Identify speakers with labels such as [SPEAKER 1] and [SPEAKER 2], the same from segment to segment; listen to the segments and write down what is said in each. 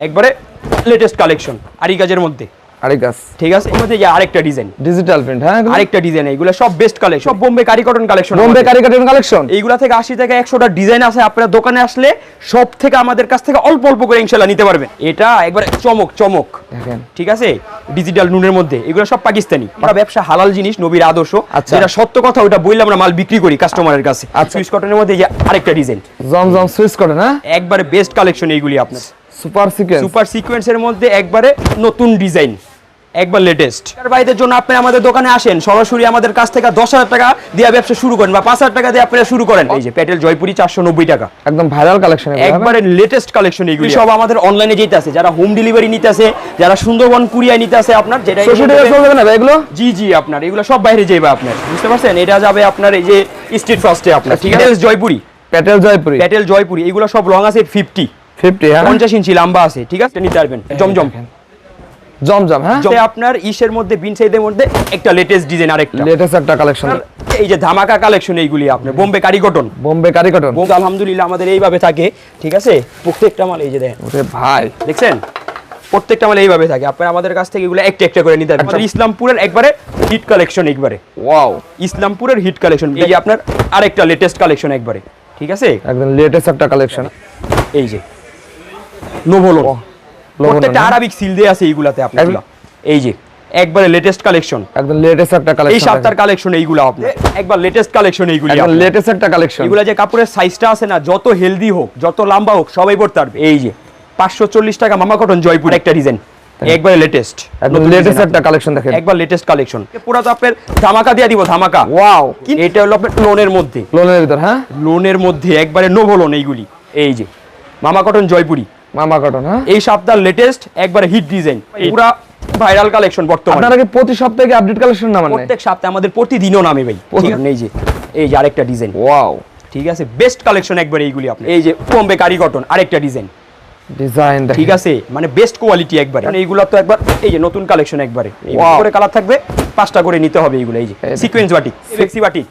[SPEAKER 1] একবারে latest collection আরি মধ্যে।
[SPEAKER 2] আরে গাছ।
[SPEAKER 1] ঠিক আছে? এর মধ্যে যে আরেকটা ডিজাইন
[SPEAKER 2] ডিজিটাল প্রিন্ট হ্যাঁ
[SPEAKER 1] আরেকটা ডিজাইন এইগুলো সব বেস্ট কালেকশন সব বোম্বে কারি কটন কালেকশন
[SPEAKER 2] বোম্বে কারিকাটের কালেকশন
[SPEAKER 1] এইগুলা থেকে আশি থেকে একশোটা ডিজাইন আছে। আপনার দোকানে আসলে সব থেকে আমাদের কাছ থেকে অল্প অল্প করে ইনশাল্লাহ নিতে পারবেন। এটা একবারে চমক চমক।
[SPEAKER 2] দেখেন।
[SPEAKER 1] ঠিক আছে? ডিজিটাল নুনের মধ্যে। এগুলো সব পাকিস্তানি। আমরা ব্যবসা হালাল জিনিস নবীর আদর্শ।
[SPEAKER 2] আচ্ছা।
[SPEAKER 1] যেটা সত্য কথা ওটা বললে আমরা মাল বিক্রি করি কাস্টমারের কাছে।
[SPEAKER 2] আচ্ছা।
[SPEAKER 1] সুইস কটনের মধ্যে যে আরেকটা ডিজাইন
[SPEAKER 2] জমজম সুইচ করে না
[SPEAKER 1] একবারে বেস্ট কালেকশন এইগুলি আপনার।
[SPEAKER 2] সুপার সিকোয়েন্স
[SPEAKER 1] সুপার সিকোয়েন্সের মধ্যে একবারে নতুন ডিজাইন একবার লেটেস্ট ভাইদের জন্য আপনি আমাদের দোকানে আসেন সরাসরি আমাদের কাছ থেকে দশ হাজার টাকা দিয়ে ব্যবসা শুরু করেন বা পাঁচ হাজার টাকা দিয়ে আপনারা শুরু করেন। এই যে প্যাটেল জয়পুরি চারশো নব্বই টাকা।
[SPEAKER 2] একদম ভাইরাল কালেকশন
[SPEAKER 1] একবারে লেটেস্ট কালেকশন এগুলি। সব আমাদের অনলাইনে যেতে আছে। যারা হোম ডেলিভারি নিতে আছে যারা সুন্দরবন কুরিয়ায় নিতে আছে আপনার যেটা
[SPEAKER 2] এগুলো?
[SPEAKER 1] জি জি আপনার। এগুলো সব বাইরে যাবে আপনার। বুঝতে পারছেন? এটা যাবে আপনার এই যে স্ট্রিট ফার্স্টে আপনার। ঠিক আছে? জয়পুরি
[SPEAKER 2] প্যাটেল জয়পুরি
[SPEAKER 1] প্যাটেল জয়পুরি এগুলো সব রং আছে ফিফটি
[SPEAKER 2] ফিফটি হ্যাঁ?
[SPEAKER 1] পঞ্চাশ ইঞ্চি লম্বা আছে ঠিক আছে? নিতে পারবেন। জমজম।
[SPEAKER 2] জমজম হ্যাঁ?
[SPEAKER 1] আপনার ইসের মধ্যে বিন মধ্যে একটা লেটেস্ট ডিজাইন আরেকটা।
[SPEAKER 2] লেটেস্ট একটা কালেকশন
[SPEAKER 1] এই যে ধামাকা কালেকশন এইগুলি আপনার বোম্বে কারিকটন
[SPEAKER 2] বোম্বে কারিকটন
[SPEAKER 1] বোম্বে আলহামদুলিল্লাহ আমাদের এইভাবে থাকে ঠিক আছে? প্রত্যেকটা মাল এই যে দেখেন।
[SPEAKER 2] ওরে ভাই।
[SPEAKER 1] দেখছেন? প্রত্যেকটা মাল এইভাবে থাকে। আপনার আমাদের কাছ থেকে এগুলো একটা একটা করে নিতে পারবেন। আমাদের ইসলামপুরের একবারে হিট কালেকশন একবারে
[SPEAKER 2] ওয়াও
[SPEAKER 1] ইসলামপুরের হিট কালেকশন এই যে আপনার আরেকটা লেটেস্ট কালেকশন একবারে ঠিক আছে?
[SPEAKER 2] একদম লেটেস্ট একটা কালেকশন
[SPEAKER 1] এই যে। নোভোলো প্রত্যেকটা আরবিক সিল দিয়ে আছে এইগুলাতে আপনার এই যে একবারে লেটেস্ট কালেকশন
[SPEAKER 2] একদম লেটেস্ট একটা
[SPEAKER 1] এই সপ্তাহের কালেকশন এইগুলো আপনার। একবার লেটেস্ট কালেকশন এইগুলি
[SPEAKER 2] একদম লেটেস্ট একটা কালেকশন
[SPEAKER 1] এগুলা যে কাপড়ের সাইজটা আছে না যত হেলদি হোক যত লম্বা হোক সবাই পড়তে পারবে। এই যে পাঁচশো চল্লিশ টাকা মামা কটন জয়পুর একটা ডিজাইন একবারে লেটেস্ট
[SPEAKER 2] একদম লেটেস্ট একটা কালেকশন দেখেন।
[SPEAKER 1] একবার লেটেস্ট কালেকশন পুরো তো আপনার ধামাকা দিয়ে দিব ধামাকা।
[SPEAKER 2] ওয়াও
[SPEAKER 1] এটা হলো আপনার লোনের মধ্যে।
[SPEAKER 2] লোনের ভিতর হ্যাঁ?
[SPEAKER 1] লোনের মধ্যে একবারে নোভো লোন এইগুলি। এই যে মামা কটন জয়পুরি।
[SPEAKER 2] মামা কটন হ্যাঁ?
[SPEAKER 1] এই সপ্তাহের লেটেস্ট একবারে হিট ডিজাইন পুরা ভাইরাল কালেকশন বর্তমানে।
[SPEAKER 2] আপনারা কি প্রতি সপ্তাহে আপডেট কালেকশন নামান
[SPEAKER 1] প্রত্যেক সপ্তাহে আমাদের প্রতিদিনও নামে ভাই? এই যে এই যে আরেকটা ডিজাইন
[SPEAKER 2] ওয়াও
[SPEAKER 1] ঠিক আছে বেস্ট কালেকশন একবার এইগুলি আপনি এই যে কারি কটন আরেকটা ডিজাইন
[SPEAKER 2] ডিজাইন
[SPEAKER 1] ঠিক আছে মানে বেস্ট কোয়ালিটি একবার। এইগুলো তো একবার এই যে নতুন কালেকশন একবারে. করে কালার থাকবে পাঁচটা করে নিতে হবে এইগুলো এই যে। সিকোয়েন্স বাটিক বেক্সি বাটিক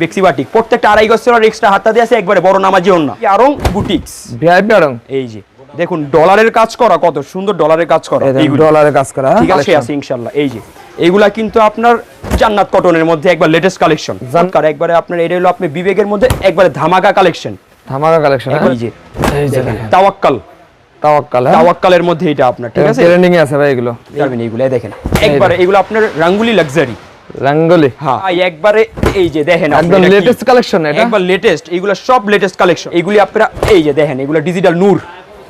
[SPEAKER 1] বেক্সি বাটিক প্রত্যেকটা আড়াই গছের এক্সট্রা হাতটা দিয়ে আছে একবারে বড় নামাজি অন্য আরং বুটিক্স
[SPEAKER 2] ভিআইপি আরং
[SPEAKER 1] এই যে দেখুন ডলারের কাজ করা কত সুন্দর ডলারের কাজ করা। এইগুলো।
[SPEAKER 2] ডলারে কাজ করা হ্যাঁ?
[SPEAKER 1] ঠিক আছে আছে ইনশাআল্লাহ। এই যে এইগুলা কিন্তু আপনার জান্নাত কটনের মধ্যে একবার লেটেস্ট কালেকশন জানকার একবারে আপনার এটা হলো আপনি বিবেকের মধ্যে একবারে ধামাকা কালেকশন
[SPEAKER 2] ধামাকা কালেকশন
[SPEAKER 1] এই যে তাওয়াক্কাল।
[SPEAKER 2] তাওয়াক্কাল হ্যাঁ।
[SPEAKER 1] তাওয়াক্কালের মধ্যে এটা আপনার ঠিক আছে?
[SPEAKER 2] ট্রেন্ডিং এ আছে ভাই এগুলো।
[SPEAKER 1] দেখেন। একবারে এগুলো আপনার রাঙ্গুলি লাক্সারি
[SPEAKER 2] রঙ্গোলি
[SPEAKER 1] হ্যাঁ। একবারে এই যে দেখেন
[SPEAKER 2] একদম লেটেস্ট কালেকশন এটা?
[SPEAKER 1] একবার লেটেস্ট এগুলো সব লেটেস্ট কালেকশন এগুলি আপনারা এই যে দেখেন এগুলো ডিজিটাল নূর।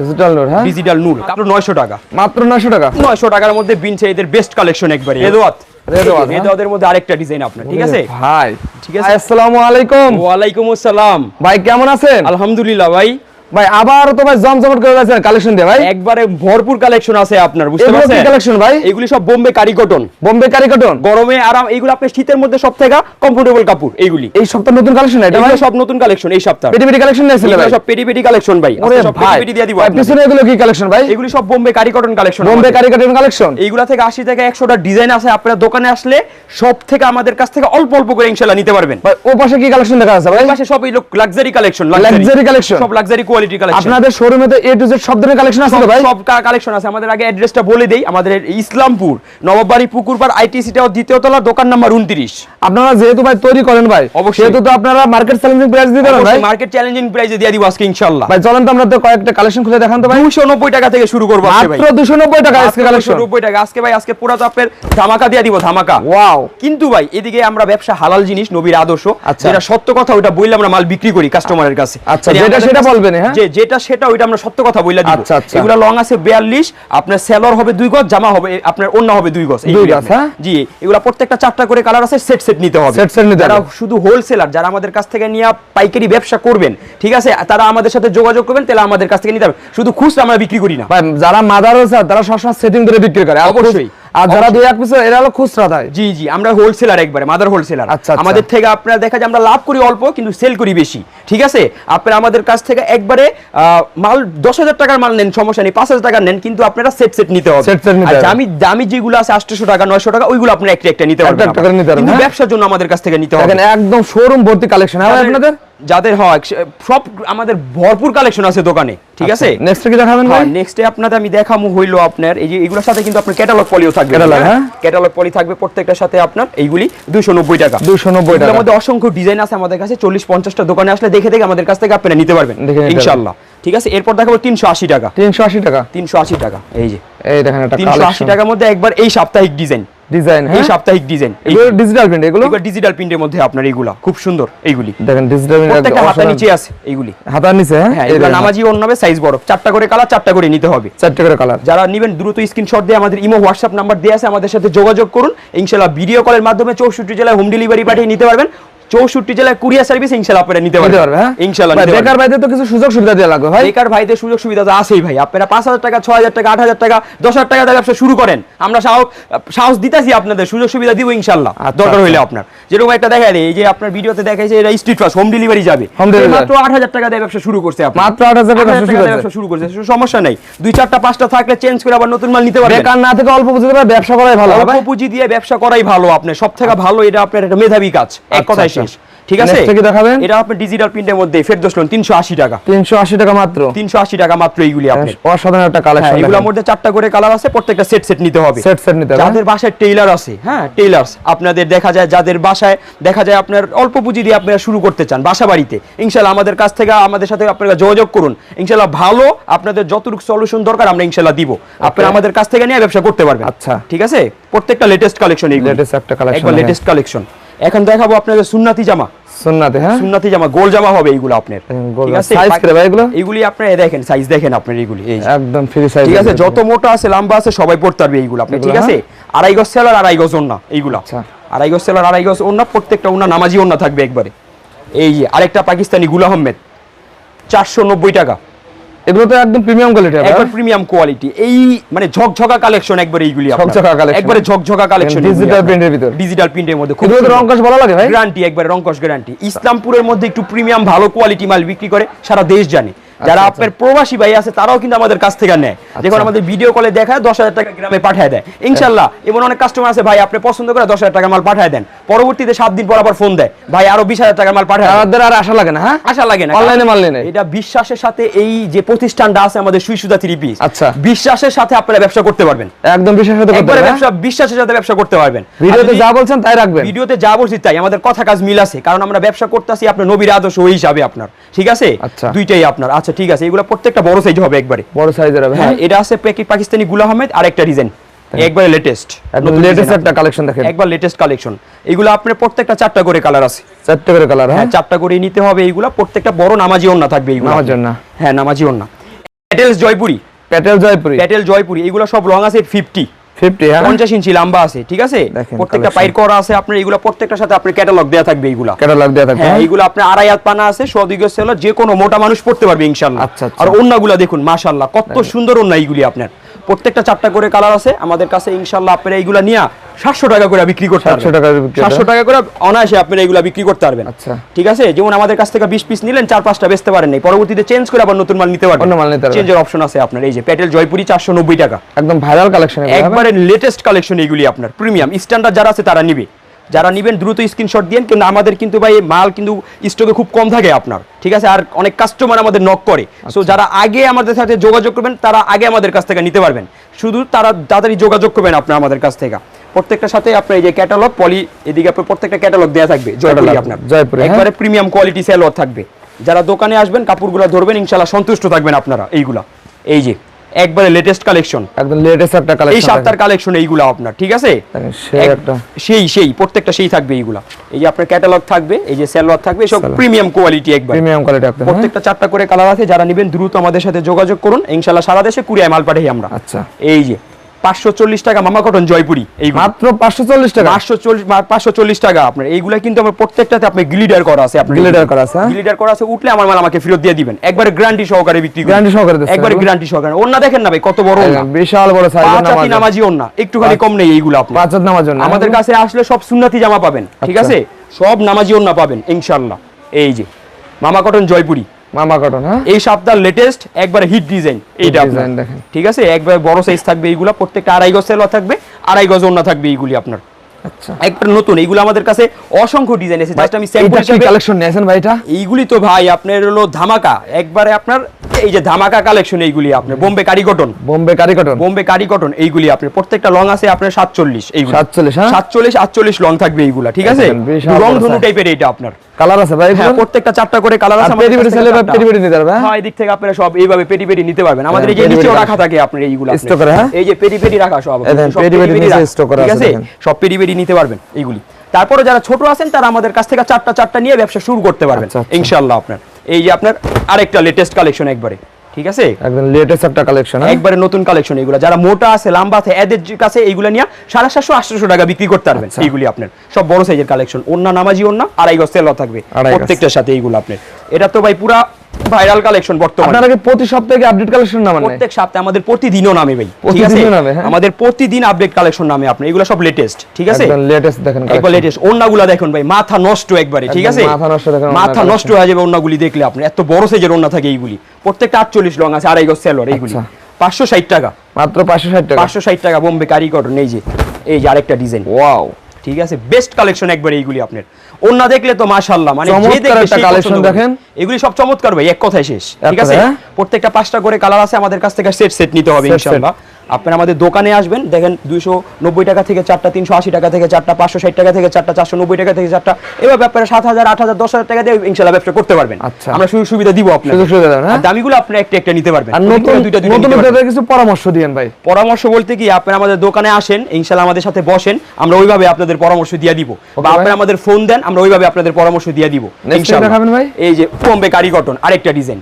[SPEAKER 2] ডিজিটাল নোট হ্যাঁ?
[SPEAKER 1] ডিজিটাল নূর মাত্র 900 টাকা।
[SPEAKER 2] মাত্র 900 টাকা?
[SPEAKER 1] 900 টাকার মধ্যে বিনছে এদের বেস্ট কালেকশন একবারে। রেদওয়াত
[SPEAKER 2] রেদওয়াত, হ্যাঁ?
[SPEAKER 1] রেদওয়াতের মধ্যে আরেকটা ডিজাইন আপনার ঠিক আছে?
[SPEAKER 2] ভাই।
[SPEAKER 1] ঠিক আছে।
[SPEAKER 2] আসসালামু আলাইকুম।
[SPEAKER 1] ওয়ালাইকুম আসসালাম।
[SPEAKER 2] ভাই কেমন আছেন?
[SPEAKER 1] আলহামদুলিল্লাহ ভাই।
[SPEAKER 2] ভাই আবার তো ভাই জমজমট করে গেছেন কালেকশন দিয়ে ভাই।
[SPEAKER 1] একবারে ভরপুর কালেকশন আছে আপনার বুঝতে
[SPEAKER 2] এগুলো কি কালেকশন ভাই?
[SPEAKER 1] এগুলি সব বোম্বে কারি কটন
[SPEAKER 2] বোম্বে কারিকটন
[SPEAKER 1] গরমে আরাম এইগুলো আপনি শীতের মধ্যে সব থেকে কমফোর্টেবল কাপড় এইগুলি
[SPEAKER 2] এই সপ্তাহ নতুন কালেকশন এটা ভাই?
[SPEAKER 1] সব নতুন কালেকশন এই সপ্তাহ
[SPEAKER 2] পেটি পেটি কালেকশন নিয়েছিল ভাই?
[SPEAKER 1] সব পেটি পেটি কালেকশন ভাই। সব পেটি পেটি দিয়ে দিব আপনাদের।
[SPEAKER 2] পিছনে এগুলো কি কালেকশন ভাই?
[SPEAKER 1] এগুলি সব বোম্বে কারি কটন কালেকশন
[SPEAKER 2] বোম্বে কারিকটন কালেকশন
[SPEAKER 1] এইগুলা থেকে আশি থেকে একশোটা ডিজাইন আছে আপনার দোকানে আসলে সব থেকে আমাদের কাছ থেকে অল্প অল্প করে ইনশাল্লাহ নিতে পারবেন।
[SPEAKER 2] ভাই ও পাশে কি কালেকশন দেখা যাচ্ছে ভাই?
[SPEAKER 1] এই পাশে সব এই লাক্সারি কালেকশন
[SPEAKER 2] Luxury collection?
[SPEAKER 1] সব লাক্সারি কোয়ালিটি কালেকশন
[SPEAKER 2] আপনাদের শোরুমে তো এ টু জেড সব ধরনের কালেকশন আছে ভাই?
[SPEAKER 1] সব কালেকশন আছে। আমাদের আগে অ্যাড্রেসটা বলে দেই। আমাদের ইসলামপুর নবাববাড়ি পুকুরপাড় আইটিসি টাও দ্বিতীয় তলা দোকান নাম্বার উনত্রিশ।
[SPEAKER 2] আপনারা যেহেতু ভাই তৈরি করেন ভাই সেহেতু তো আপনারা মার্কেট চ্যালেঞ্জিং প্রাইস দিতে পারেন ভাই।
[SPEAKER 1] মার্কেট চ্যালেঞ্জিং প্রাইসে দিয়ে দিব আজকে ইনশাল্লাহ
[SPEAKER 2] ভাই চলেন তো আমরা তো কয়েকটা কালেকশন খুলে দেখান তো ভাই।
[SPEAKER 1] দুশো নব্বই টাকা থেকে শুরু করব আজকে ভাই।
[SPEAKER 2] মাত্র 290 টাকা আজকে কালেকশন
[SPEAKER 1] নব্বই টাকা। আজকে ভাই আজকে পুরো আপনার ধামাকা দিয়ে দিব ধামাকা।
[SPEAKER 2] ওয়াও
[SPEAKER 1] কিন্তু ভাই এদিকে আমরা ব্যবসা হালাল জিনিস নবীর আদর্শ।
[SPEAKER 2] আচ্ছা।
[SPEAKER 1] যেটা সত্য কথা ওইটা বললে আমরা মাল বিক্রি করি কাস্টমারের কাছে।
[SPEAKER 2] আচ্ছা,
[SPEAKER 1] মানে
[SPEAKER 2] যেটা সেটা বলবেন, হ্যাঁ?
[SPEAKER 1] যে যেটা সেটা ওইটা আমরা সত্য কথা বললে দিব।
[SPEAKER 2] আচ্ছা, আচ্ছা।
[SPEAKER 1] এগুলা লং আছে 42 আপনার সেলর হবে দুই গজ জামা হবে আপনার ওন্না হবে দুই গজ।
[SPEAKER 2] দুই গজ, হ্যাঁ?
[SPEAKER 1] জি এগুলা প্রত্যেকটা চারটা করে কালার আছে সেট সেট নিতে হবে।
[SPEAKER 2] Set set নিতে
[SPEAKER 1] যারা শুধু হোলসেলার যারা আমাদের কাছ থেকে নিয়ে পাইকারি ব্যবসা করবেন ঠিক আছে? তারা আমাদের সাথে যোগাযোগ করবেন তাহলে আমাদের কাছ থেকে নিতে হবে। শুধু খুচরা আমরা বিক্রি করি না।
[SPEAKER 2] যারা মাদার তারা সবসময় সেটিং ধরে বিক্রি করে।
[SPEAKER 1] অবশ্যই।
[SPEAKER 2] আর যারা দুই এক পিস এরা হলো খুচরা দেয়।
[SPEAKER 1] জি জি আমরা হোলসেলার একবারে মাদার হোলসেলার
[SPEAKER 2] আচ্ছা, আচ্ছা।
[SPEAKER 1] আমাদের থেকে আপনারা দেখা যায় আমরা লাভ করি অল্প কিন্তু সেল করি বেশি। ঠিক আছে? আপনারা আমাদের কাছ থেকে একবারে মাল দশ হাজার টাকার মাল নেন সমস্যা নেই পাঁচ হাজার টাকার নেন কিন্তু আপনারা সেট সেট নিতে হবে। আর দামি দামি যেগুলো আছে আটশো টাকা নয়শো টাকা ওইগুলো আপনারা একটা একটা নিতে পারবেন
[SPEAKER 2] হ্যাঁ?
[SPEAKER 1] ব্যবসার জন্য আমাদের কাছ থেকে নিতে হবে।
[SPEAKER 2] একদম শোরুম ভর্তি কালেকশন হ্যাঁ আপনাদের?
[SPEAKER 1] যাদের হয় সব আমাদের ভরপুর কালেকশন আছে দোকানে ঠিক আছে?
[SPEAKER 2] নেক্সট কি দেখাবেন ভাই?
[SPEAKER 1] নেক্সটে আপনাদের আমি দেখামু হইল আপনার এই যে এগুলোর সাথে কিন্তু আপনার ক্যাটালগ পলিও থাকবে।
[SPEAKER 2] Catalog, হ্যাঁ?
[SPEAKER 1] ক্যাটালগ পলি থাকবে প্রত্যেকটার সাথে আপনার এইগুলি 290 টাকা।
[SPEAKER 2] 290 টাকা।
[SPEAKER 1] এগুলোর মধ্যে অসংখ্য ডিজাইন আছে আমাদের কাছে 40 50টা দোকানে আসলে দেখে দেখে আমাদের কাছ থেকে আপনারা নিতে পারবেন ইনশাআল্লাহ। ঠিক আছে এরপর দেখাবো 380 টাকা।
[SPEAKER 2] 380 টাকা?
[SPEAKER 1] 380 টাকা এই যে।
[SPEAKER 2] এই দেখেন একটা
[SPEAKER 1] 380 টাকার মধ্যে একবার এই সাপ্তাহিক ডিজাইন
[SPEAKER 2] ডিজাইন
[SPEAKER 1] এই
[SPEAKER 2] হ্যাঁ?
[SPEAKER 1] সাপ্তাহিক ডিজাইন
[SPEAKER 2] এগুলো ডিজিটাল প্রিন্ট এগুলো?
[SPEAKER 1] ডিজিটাল প্রিন্টের মধ্যে আপনার এইগুলা খুব সুন্দর এইগুলি।
[SPEAKER 2] দেখেন ডিজিটাল
[SPEAKER 1] প্রত্যেকটা
[SPEAKER 2] হাতা
[SPEAKER 1] নিচে আছে এইগুলি।
[SPEAKER 2] হাতা নিচে
[SPEAKER 1] হ্যাঁ?
[SPEAKER 2] হ্যাঁ
[SPEAKER 1] এগুলো নামাজি সাইজ বড়। চারটা করে কালার চারটা করে নিতে হবে।
[SPEAKER 2] চারটা করে কালার
[SPEAKER 1] যারা নেবেন দ্রুত স্ক্রিনশট দিয়ে আমাদের ইমো হোয়াটসঅ্যাপ নাম্বার দেওয়া আছে আমাদের সাথে যোগাযোগ করুন। ইনশাআল্লাহ ভিডিও কলের মাধ্যমে চৌষট্টি জেলায় হোম ডেলিভারি পাঠিয়ে নিতে পারবেন। চৌষট্টি জেলায় কুরিয়ার সার্ভিস ইনশাআল্লাহ আপনারা নিতে পারবেন।
[SPEAKER 2] পারবে হ্যাঁ?
[SPEAKER 1] পারবেন।
[SPEAKER 2] বেকার ভাইদের তো কিছু সুযোগ সুবিধা দেওয়া লাগবে ভাই।
[SPEAKER 1] বেকার ভাইদের সুযোগ সুবিধা তো আছেই ভাই। আপনারা পাঁচ হাজার টাকা ছয় হাজার টাকা আট হাজার টাকা দশ হাজার টাকা দিয়ে ব্যবসা শুরু করেন। আমরা সাহস সাহস দিতেছি আপনাদের সুযোগ সুবিধা দিব ইনশাল্লাহ
[SPEAKER 2] আচ্ছা,
[SPEAKER 1] দরকার
[SPEAKER 2] আচ্ছা।
[SPEAKER 1] হইলে আপনার। যেরকম একটা দেখা এই যে আপনার ভিডিওতে দেখাইছে এটা স্ট্রিট ফাস্ট হোম ডেলিভারি যাবে। মাত্র আট হাজার টাকা দিয়ে ব্যবসা শুরু করছে
[SPEAKER 2] মাত্র 8,000 টাকা
[SPEAKER 1] 8,000
[SPEAKER 2] শুরু
[SPEAKER 1] দিয়ে ব্যবসা শুরু করছে সমস্যা নাই। দুই চারটা পাঁচটা থাকলে চেঞ্জ করে আবার নতুন মাল নিতে পারবেন।
[SPEAKER 2] বেকার না থেকে অল্প পুঁজিতে ভাই ব্যবসা করাই ভালো
[SPEAKER 1] অল্প পুঁজি দিয়ে ব্যবসা করাই ভালো আপনি সব থেকে ভালো এটা আপনার একটা মেধাবী কাজ। এক
[SPEAKER 2] আচ্ছা,
[SPEAKER 1] কথায়
[SPEAKER 2] আচ্ছা।
[SPEAKER 1] শেষ। ঠিক আছে?
[SPEAKER 2] কি দেখাবেন?
[SPEAKER 1] এটা আপনার ডিজিটাল প্রিন্টের মধ্যে ফেরদৌস লোন তিনশো আশি টাকা।
[SPEAKER 2] 380 টাকা মাত্র?
[SPEAKER 1] তিনশো আশি টাকা মাত্র এইগুলি আপনার
[SPEAKER 2] অসাধারণ একটা
[SPEAKER 1] হ্যাঁ
[SPEAKER 2] কালেকশন
[SPEAKER 1] এগুলোর মধ্যে চারটা করে কালার আছে প্রত্যেকটা সেট সেট নিতে হবে।
[SPEAKER 2] সেট সেট নিতে হবে
[SPEAKER 1] যাদের বাসায় টেইলার আছে হ্যাঁ টেইলার্স আপনাদের দেখা যায় যাদের বাসায় দেখা যায় আপনার অল্প পুঁজি দিয়ে আপনারা শুরু করতে চান বাসা বাড়িতে ইনশাল্লাহ আমাদের কাছ থেকে আমাদের সাথে আপনারা যোগাযোগ করুন। ইনশাল্লাহ ভালো আপনাদের যতটুকু সলিউশন দরকার আমরা ইনশাল্লাহ দিব। আপনারা আমাদের কাছ থেকে নিয়ে ব্যবসা করতে পারবেন।
[SPEAKER 2] আচ্ছা।
[SPEAKER 1] ঠিক আছে? প্রত্যেকটা লেটেস্ট কালেকশন এইগুলো।
[SPEAKER 2] একটা
[SPEAKER 1] একবার
[SPEAKER 2] হ্যাঁ।
[SPEAKER 1] লেটেস্ট কালেকশন এখন দেখাবো আপনাদের সুন্নাতি জামা।
[SPEAKER 2] সুন্নাতে হ্যাঁ?
[SPEAKER 1] সুন্নাতি জামা গোল জামা হবে এইগুলো আপনার। ঠিক আছে?
[SPEAKER 2] Size করে ভাই এগুলো?
[SPEAKER 1] এইগুলি আপনারা দেখেন সাইজ দেখেন আপনার এইগুলি এই
[SPEAKER 2] একদম ফ্রি সাইজ
[SPEAKER 1] ঠিক আছে? যত মোটা আছে লম্বা আছে সবাই পড়তে পারবে এইগুলো আপনি ঠিক আছে? আড়াই গজ সেলার আড়াই গজ ওন্না এইগুলো।
[SPEAKER 2] আচ্ছা।
[SPEAKER 1] আড়াই গজ সেলার আড়াই গজ ওন্না প্রত্যেকটা ওন্না নামাজি ওন্না থাকবে একবারে। এই যে আরেকটা পাকিস্তানি গুলা আহমেদ চারশো নব্বই টাকা।
[SPEAKER 2] এগুলো তো একদম প্রিমিয়াম কোয়ালিটি
[SPEAKER 1] একবার প্রিমিয়াম কোয়ালিটি এই মানে ঝকঝকা কালেকশন একবার এইগুলি।
[SPEAKER 2] ঝকঝকা কালেকশন
[SPEAKER 1] একবারে ঝকঝকা কালেকশন
[SPEAKER 2] ডিজিটাল প্রিন্টের ভিতর।
[SPEAKER 1] ডিজিটাল প্রিন্টের মধ্যে। খুব
[SPEAKER 2] এগুলো। রংকশ ভালো লাগে ভাই?
[SPEAKER 1] গ্যারান্টি একবার রংকশ গ্যারান্টি ইসলামপুরের মধ্যে একটু প্রিমিয়াম ভালো কোয়ালিটি মাল বিক্রি করে সারা দেশ জানে। যারা
[SPEAKER 2] আচ্ছা।
[SPEAKER 1] আপনার প্রবাসী ভাই আছে তারাও কিন্তু আমাদের কাছ থেকে নেয়। যখন আমাদের ভিডিও কলে দেখায় দশ হাজার টাকা গ্রামে পাঠায় দেয়। ইনশাল্লাহ এমন অনেক কাস্টমার আছে ভাই আপনি পছন্দ করে দশ হাজার টাকা মাল পাঠায় দেন। পরবর্তীতে সাত দিন পর আবার ফোন দেয় ভাই আরও বিশ হাজার টাকা মাল পাঠায়
[SPEAKER 2] আমাদের আর আশা লাগে না হ্যাঁ?
[SPEAKER 1] আশা লাগে না।
[SPEAKER 2] এ মাল নেয়।
[SPEAKER 1] এটা বিশ্বাসের সাথে এই যে প্রতিষ্ঠানটা আছে আমাদের সুই সুতা থ্রি পিস
[SPEAKER 2] আচ্ছা।
[SPEAKER 1] বিশ্বাসের সাথে আপনারা ব্যবসা করতে পারবেন।
[SPEAKER 2] একদম বিশ্বাস হতে করতে
[SPEAKER 1] একবারে
[SPEAKER 2] হবে,
[SPEAKER 1] ব্যবসা বিশ্বাসের সাথে ব্যবসা করতে পারবেন।
[SPEAKER 2] হ্যাঁ? ভিডিওতে যা বলছেন তাই রাখবেন।
[SPEAKER 1] ভিডিওতে যা বলছি তাই। আমাদের কথা কাজ মিল আছে কারণ আমরা ব্যবসা করতেছি আপনার নবীর আদর্শ ওই হিসাবে আপনার। ঠিক আছে?
[SPEAKER 2] আচ্ছা।
[SPEAKER 1] দুইটাই আপনার। আচ্ছা ঠিক আছে এগুলো প্রত্যেকটা বড় সাইজ হবে একবারে।
[SPEAKER 2] বড় সাইজের হবে
[SPEAKER 1] হ্যাঁ। এটা আছে পাকি- পাকিস্তানি গুলা আহমেদ আর একটা ডিজাইন একবারে লেটেস্ট
[SPEAKER 2] লেটেস্ট একটা কালেকশন দেখেন।
[SPEAKER 1] একবার লেটেস্ট কালেকশন এগুলো আপনার প্রত্যেকটা চারটা করে কালার আছে।
[SPEAKER 2] চারটে করে কালার
[SPEAKER 1] হ্যাঁ।
[SPEAKER 2] হ্যাঁ
[SPEAKER 1] চারটা করে নিতে হবে এইগুলা। প্রত্যেকটা বড় নামাজি ওন্না থাকবে এইগুলো।
[SPEAKER 2] নামাজি ওড়না।
[SPEAKER 1] হ্যাঁ নামাজি ওন্না প্যাটেলস জয়পুরি।
[SPEAKER 2] প্যাটেল জয়পুরি।
[SPEAKER 1] প্যাটেল জয়পুরি এগুলো সব লং আছে ফিফটি
[SPEAKER 2] 50 হ্যাঁ?
[SPEAKER 1] ইঞ্চি লম্বা আছে ঠিক আছে? প্রত্যেকটা পাইর করা আছে আপনার এগুলো প্রত্যেকটার সাথে আপনার ক্যাটালগ থাকবে এইগুলা।
[SPEAKER 2] ক্যাটালগ দেয়া থাকবে।
[SPEAKER 1] হ্যাঁ? আপনার আড়াই হাত পানা আছে যে কোনো মোটা মানুষ পড়তে পারবে ইনশাল্লাহ
[SPEAKER 2] আচ্ছা, আচ্ছা।
[SPEAKER 1] আর দেখুন মাশাল্লাহ কত সুন্দর অন্য এইগুলি আপনার। প্রত্যেকটা চারটা করে কালার আছে আমাদের কাছে ইনশাল্লাহ আপনারা এইগুলা নিয়ে সাতশো টাকা করে বিক্রি করতে
[SPEAKER 2] 700 টাকা
[SPEAKER 1] সাতশো টাকা করে অনায়াসে আপনারা এগুলা বিক্রি করতে পারবেন।
[SPEAKER 2] আচ্ছা।
[SPEAKER 1] ঠিক আছে? যেমন আমাদের কাছ থেকে বিশ পিস নিলেন চার পাঁচটা বেচতে পারেন নাই পরবর্তীতে চেঞ্জ করে আবার নতুন মাল নিতে পারবেন।
[SPEAKER 2] মাল নিতে পারবেন।
[SPEAKER 1] চেঞ্জের অপশন আছে আপনার। এই যে প্যাটেল জয়পুরি চারশো নব্বই টাকা।
[SPEAKER 2] একদম ভাইরাল কালেকশন
[SPEAKER 1] একবারে লেটেস্ট কালেকশন এগুলি আপনার। প্রিমিয়াম স্ট্যান্ডার্ড যারা আছে তারা নিবে। যারা নিবেন দ্রুত স্ক্রিনশট দিন কিন্তু আমাদের কিন্তু ভাই মাল কিন্তু স্টকে খুব কম থাকে আপনার। ঠিক আছে? আর অনেক কাস্টমার আমাদের নক করে। সো
[SPEAKER 2] আচ্ছা।
[SPEAKER 1] যারা আগে আমাদের সাথে যোগাযোগ করবেন তারা আগে আমাদের কাছ থেকে নিতে পারবেন। শুধু তারা তাড়াতাড়ি যোগাযোগ করবেন আপনার আমাদের কাছ থেকে। প্রত্যেকটার সাথে আপনার এই যে ক্যাটালগ পলি এদিকে আপনার প্রত্যেকটা ক্যাটালগ দেওয়া থাকবে জয়পুরি আপনার।
[SPEAKER 2] জয়পুরি, হ্যাঁ।
[SPEAKER 1] একবারে প্রিমিয়াম কোয়ালিটি সেলর থাকবে। যারা দোকানে আসবেন কাপড়গুলো ধরবেন ইনশাল্লাহ সন্তুষ্ট থাকবেন আপনারা এইগুলা। এই যে একবারে লেটেস্ট কালেকশন
[SPEAKER 2] একদম লেটেস্ট একটা কালেকশন এই
[SPEAKER 1] সপ্তাহের কালেকশন এইগুলা আপনার ঠিক আছে?
[SPEAKER 2] সেই একটা।
[SPEAKER 1] সেই সেই প্রত্যেকটা সেই থাকবে এইগুলা। এই যে আপনার ক্যাটালগ থাকবে এই যে সেলর থাকবে সব প্রিমিয়াম কোয়ালিটি একবার।
[SPEAKER 2] প্রিমিয়াম কোয়ালিটি হ্যাঁ?
[SPEAKER 1] প্রত্যেকটা চারটা করে কালার আছে যারা নেবেন দ্রুত আমাদের সাথে যোগাযোগ করুন। ইনশাল্লাহ সারা দেশে কুড়িয়ায় মাল পাঠাই আমরা।
[SPEAKER 2] আচ্ছা।
[SPEAKER 1] এই যে পাঁচশো চল্লিশ টাকা মামা কটন জয়পুরি এই
[SPEAKER 2] মাত্র 540 টাকা
[SPEAKER 1] পাঁচশো চল্লিশ পাঁচশো চল্লিশ টাকা আপনার এইগুলা কিন্তু আমার প্রত্যেকটাতে আপনি গ্লিডার করা আছে আপনার
[SPEAKER 2] Glitter করা আছে, হ্যাঁ?
[SPEAKER 1] গ্লিডার করা আছে উঠলে আমার মাল আমাকে ফেরত দিয়ে দিবেন একবারে গ্যারান্টি সহকারে বিক্রি করি।
[SPEAKER 2] Guarantee সহকারে
[SPEAKER 1] একবারে? গ্যারান্টি সহকারে ওন্না দেখেন না ভাই কত বড় ওন্না
[SPEAKER 2] বিশাল বড় সাইজের
[SPEAKER 1] হাতি
[SPEAKER 2] নামাজি
[SPEAKER 1] ওন্না একটুখানি কম নেই এইগুলো আপনি
[SPEAKER 2] নামাজ জন্য
[SPEAKER 1] আমাদের
[SPEAKER 2] হ্যাঁ?
[SPEAKER 1] কাছে আসলে সব সুন্নাতি জামা পাবেন ঠিক
[SPEAKER 2] আচ্ছা।
[SPEAKER 1] আছে সব নামাজি ওন্না পাবেন ইনশাল্লাহ এই যে মামা কটন জয়পুরি
[SPEAKER 2] মামা কটন হ্যাঁ?
[SPEAKER 1] এই সপ্তাহ লেটেস্ট একবারে হিট ডিজাইন এইটা
[SPEAKER 2] design দেখেন।
[SPEAKER 1] ঠিক আছে? একবারে বড় সাইজ থাকবে এইগুলা প্রত্যেকটা আড়াই গজ থাকবে আড়াই গজ ওন্না থাকবে এইগুলি আপনার।
[SPEAKER 2] আচ্ছা।
[SPEAKER 1] একবার নতুন এইগুলো আমাদের কাছে অসংখ্য ডিজাইন জাস্ট আমি স্যাম্পল
[SPEAKER 2] কি কালেকশন নিয়েছেন ভাই এটা?
[SPEAKER 1] এইগুলি তো ভাই আপনার হলো ধামাকা। একবারে আপনার এই যে ধামাকা কালেকশন এইগুলি আপনার। বোম্বে কারি কটন
[SPEAKER 2] বোম্বে কারি কটন
[SPEAKER 1] বোম্বে কারি কটন এইগুলি আপনার। প্রত্যেকটা লং আছে আপনার সাতচল্লিশ এইগুলো।
[SPEAKER 2] 47, হ্যাঁ?
[SPEAKER 1] সাতচল্লিশ আটচল্লিশ লং থাকবে এইগুলা ঠিক আছে? রং ধনু টাইপের এইটা আপনার।
[SPEAKER 2] কালার আছে ভাই
[SPEAKER 1] হ্যাঁ প্রত্যেকটা চারটা করে কালার আছে আমাদের
[SPEAKER 2] পেটি
[SPEAKER 1] কাছ
[SPEAKER 2] পেটি
[SPEAKER 1] থেকে
[SPEAKER 2] বা পেটি পেটি নিতে পারবে হ্যাঁ?
[SPEAKER 1] হ্যাঁ এদিক থেকে আপনারা সব এইভাবে পেটি পেটি নিতে পারবেন। আমাদের এই যে নিচেও
[SPEAKER 2] রাখা।
[SPEAKER 1] থাকে আপনার এইগুলো
[SPEAKER 2] স্টক করে, হ্যাঁ?
[SPEAKER 1] এই যে পেটি পেটি রাখা সব
[SPEAKER 2] পেটি পেটি নিচে স্টক করা আছে
[SPEAKER 1] সব পেটি পেটি নিতে পারবেন এইগুলি। তারপরে যারা ছোট আছেন তারা আমাদের কাছ থেকে চারটা চারটা নিয়ে ব্যবসা শুরু করতে পারবেন
[SPEAKER 2] আচ্ছা, আচ্ছা।
[SPEAKER 1] ইনশাআল্লাহ আপনার। এই যে আপনার আরেকটা লেটেস্ট কালেকশন একবারে। ঠিক আছে?
[SPEAKER 2] একদম লেটেস্ট একটা কালেকশন
[SPEAKER 1] একবারে নতুন কালেকশন এগুলো। যারা মোটা আছে লম্বা আছে এদের কাছে এইগুলো নিয়ে সাড়ে সাতশো আটশো টাকা বিক্রি করতে পারবেন
[SPEAKER 2] আচ্ছা।
[SPEAKER 1] এইগুলি আপনার। সব বড় সাইজের কালেকশন অন্য নামাজি অন্য আড়াই গজ তেল থাকবে। প্রত্যেকটার সাথে এইগুলো আপনার। এটা তো ভাই পুরা ভাইরাল কালেকশন বর্তমানে।
[SPEAKER 2] আপনারা কি প্রতি সপ্তাহে আপডেট কালেকশন
[SPEAKER 1] প্রত্যেক সপ্তাহে আমাদের প্রতিদিনও নামে ভাই ঠিক আছে?
[SPEAKER 2] হ্যাঁ?
[SPEAKER 1] আমাদের প্রতিদিন আপডেট কালেকশন নামে আপনার এগুলো সব লেটেস্ট ঠিক আছে?
[SPEAKER 2] লেটেস্ট দেখেন
[SPEAKER 1] একবার। লেটেস্ট ওন্নাগুলা দেখুন ভাই মাথা নষ্ট একবারে ঠিক আছে?
[SPEAKER 2] মাথা নষ্ট দেখেন
[SPEAKER 1] মাথা নষ্ট হয়ে যাবে ওন্নাগুলি দেখলে আপনি এত বড় সাইজের ওন্না থাকে এইগুলি। প্রত্যেকটা আটচল্লিশ রং আছে আড়াই গজ সেলর এইগুলি।
[SPEAKER 2] আচ্ছা।
[SPEAKER 1] পাঁচশো ষাট টাকা।
[SPEAKER 2] মাত্র 560 টাকা।
[SPEAKER 1] পাঁচশো ষাট টাকা বোম্বে কারি কটন এই যে এই যে আরেকটা ডিজাইন
[SPEAKER 2] ওয়াও
[SPEAKER 1] ঠিক আছে বেস্ট কালেকশন একবার এইগুলি আপনার অন্য দেখলে তো মাশাআল্লাহ মানে যে দেখবে করবে।
[SPEAKER 2] দেখেন।
[SPEAKER 1] এগুলি সব চমৎকার ভাই এক কথায় শেষ ঠিক আছে
[SPEAKER 2] হ্যাঁ?
[SPEAKER 1] প্রত্যেকটা পাঁচটা করে কালার আছে আমাদের কাছ থেকে সেট সেট নিতে হবে ইনশাআল্লাহ আপনারা আমাদের দোকানে আসবেন দেখেন দুইশো নব্বই টাকা থেকে চারটা তিনশো আশি টাকা থেকে চারটা পাঁচশো ষাট টাকা থেকে চারটা চারশো নব্বই টাকা থেকে চারটা এবার ব্যাপারে সাত হাজার আট হাজার দশ হাজার টাকা দিয়ে ইনশাল্লাহ ব্যবসা করতে পারবেন
[SPEAKER 2] আচ্ছা।
[SPEAKER 1] আমরা সুযোগ সুবিধা দিব আপনার
[SPEAKER 2] হ্যাঁ?
[SPEAKER 1] দামিগুলো আপনি একটা একটা নিতে পারবেন
[SPEAKER 2] আর নতুন
[SPEAKER 1] দুইটা
[SPEAKER 2] নতুন কিছু পরামর্শ দিয়েন ভাই
[SPEAKER 1] পরামর্শ বলতে কি আপনারা আমাদের দোকানে আসেন ইনশাল্লাহ আমাদের সাথে বসেন আমরা ওইভাবে আপনাদের পরামর্শ দিয়ে দিব বা। আপনারা আমাদের ফোন দেন আমরা ওইভাবে আপনাদের পরামর্শ দিয়ে দিব।
[SPEAKER 2] ভাই?
[SPEAKER 1] এই যে বোম্বে কারি কটন আরেকটা ডিজাইন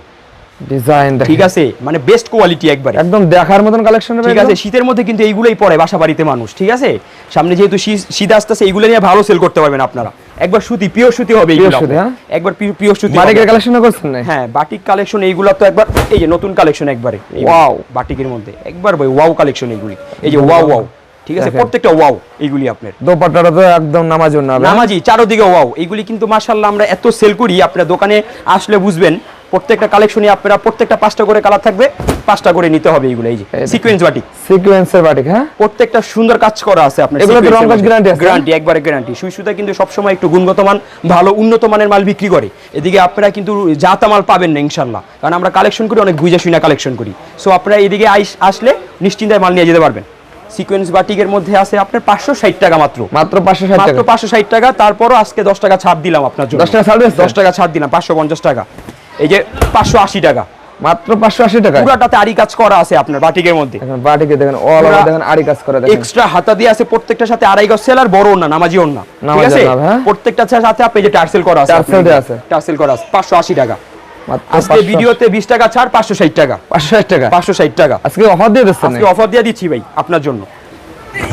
[SPEAKER 2] ডিজাইন
[SPEAKER 1] ঠিক আছে? মানে বেস্ট কোয়ালিটি একবারে।
[SPEAKER 2] একদম দেখার মতন কালেকশন
[SPEAKER 1] ঠিক আছে? শীতের মধ্যে কিন্তু এইগুলোই পরে বাসা বাড়িতে মানুষ ঠিক আছে? সামনে যেহেতু শীত আসতেছে এইগুলো নিয়ে ভালো সেল করতে পারবেন আপনারা। একবার সুতি পিওর সুতি হবে এইগুলো।
[SPEAKER 2] হ্যাঁ?
[SPEAKER 1] একবার পিওর সুতি
[SPEAKER 2] বাটিকের কালেকশন করছেন না
[SPEAKER 1] হ্যাঁ বাটিক কালেকশন এইগুলো তো একবার এই যে নতুন কালেকশন একবারে।
[SPEAKER 2] Wow.
[SPEAKER 1] বাটিকের মধ্যে। একবার ভাই ওয়াও কালেকশন এইগুলি এই যে ওয়াও ওয়াও ঠিক আছে? প্রত্যেকটা ওয়াও এইগুলি আপনার।
[SPEAKER 2] দোপাট্টাটা তো একদম নামাজ
[SPEAKER 1] নামাজি চারোদিকে ওয়াও এইগুলি কিন্তু আমরা এত সেল করি আপনার দোকানে আসলে বুঝবেন প্রত্যেকটা কালেকশনে আপনারা প্রত্যেকটা পাঁচটা করে কালার থাকবে পাঁচটা করে নিতে হবে এইগুলো এই যে সিকোয়েন্স বাটিক
[SPEAKER 2] সিকোয়েন্সের বাটিক হ্যাঁ?
[SPEAKER 1] প্রত্যেকটা সুন্দর কাজ করা আছে আপনার
[SPEAKER 2] এগুলো রং কাজ guarantee আছে?
[SPEAKER 1] গ্যারান্টি একবারে গ্যারান্টি সুই সুতা কিন্তু সবসময় একটু গুণগত মান ভালো উন্নত মানের মাল বিক্রি করে। এদিকে আপনারা কিন্তু জাতা মাল পাবেন না ইনশাল্লাহ কারণ আমরা কালেকশন করি অনেক বুঝে শুনে কালেকশন করি। সো আপনারা এদিকে আসলে নিশ্চিন্তায় মাল নিয়ে যেতে পারবেন। সিকোয়েন্স বাটিকের মধ্যে আছে আপনার পাঁচশো ষাট টাকা মাত্র।
[SPEAKER 2] মাত্র পাঁচশো
[SPEAKER 1] মাত্র
[SPEAKER 2] টাকা।
[SPEAKER 1] পাঁচশো ষাট টাকা তারপরও আজকে দশ টাকা ছাড় দিলাম আপনার জন্য।
[SPEAKER 2] 10 টাকা ছাড়
[SPEAKER 1] দশ টাকা ছাড় দিলাম পাঁচশো পঞ্চাশ টাকা। এই যে পাঁচশো আশি টাকা।
[SPEAKER 2] মাত্র 580 টাকা
[SPEAKER 1] পুরাটাতে আরি কাজ করা আছে আপনার বাটিকের মধ্যে।
[SPEAKER 2] বাটিকে দেখেন অল ওভার দেখেন আড়ি কাজ করে দেখেন।
[SPEAKER 1] এক্সট্রা হাতা দিয়ে আছে প্রত্যেকটার সাথে আড়াই গজ সেল আর বড় ওন্না নামাজি ওন্না ঠিক আছে?
[SPEAKER 2] হ্যাঁ।
[SPEAKER 1] প্রত্যেকটার সাথে আপনি যে টার্সেল করা আছে
[SPEAKER 2] টার্সেল দেয়া আছে।
[SPEAKER 1] টার্সেল করা আছে পাঁচশো আশি টাকা। আজকে
[SPEAKER 2] 580
[SPEAKER 1] ভিডিওতে বিশ টাকা ছাড় পাঁচশো ষাট টাকা।
[SPEAKER 2] 560 টাকা।
[SPEAKER 1] পাঁচশো ষাট টাকা।
[SPEAKER 2] আজকে অফার দিয়ে দিচ্ছেন
[SPEAKER 1] আজকে অফার দিয়ে দিচ্ছি ভাই আপনার জন্য।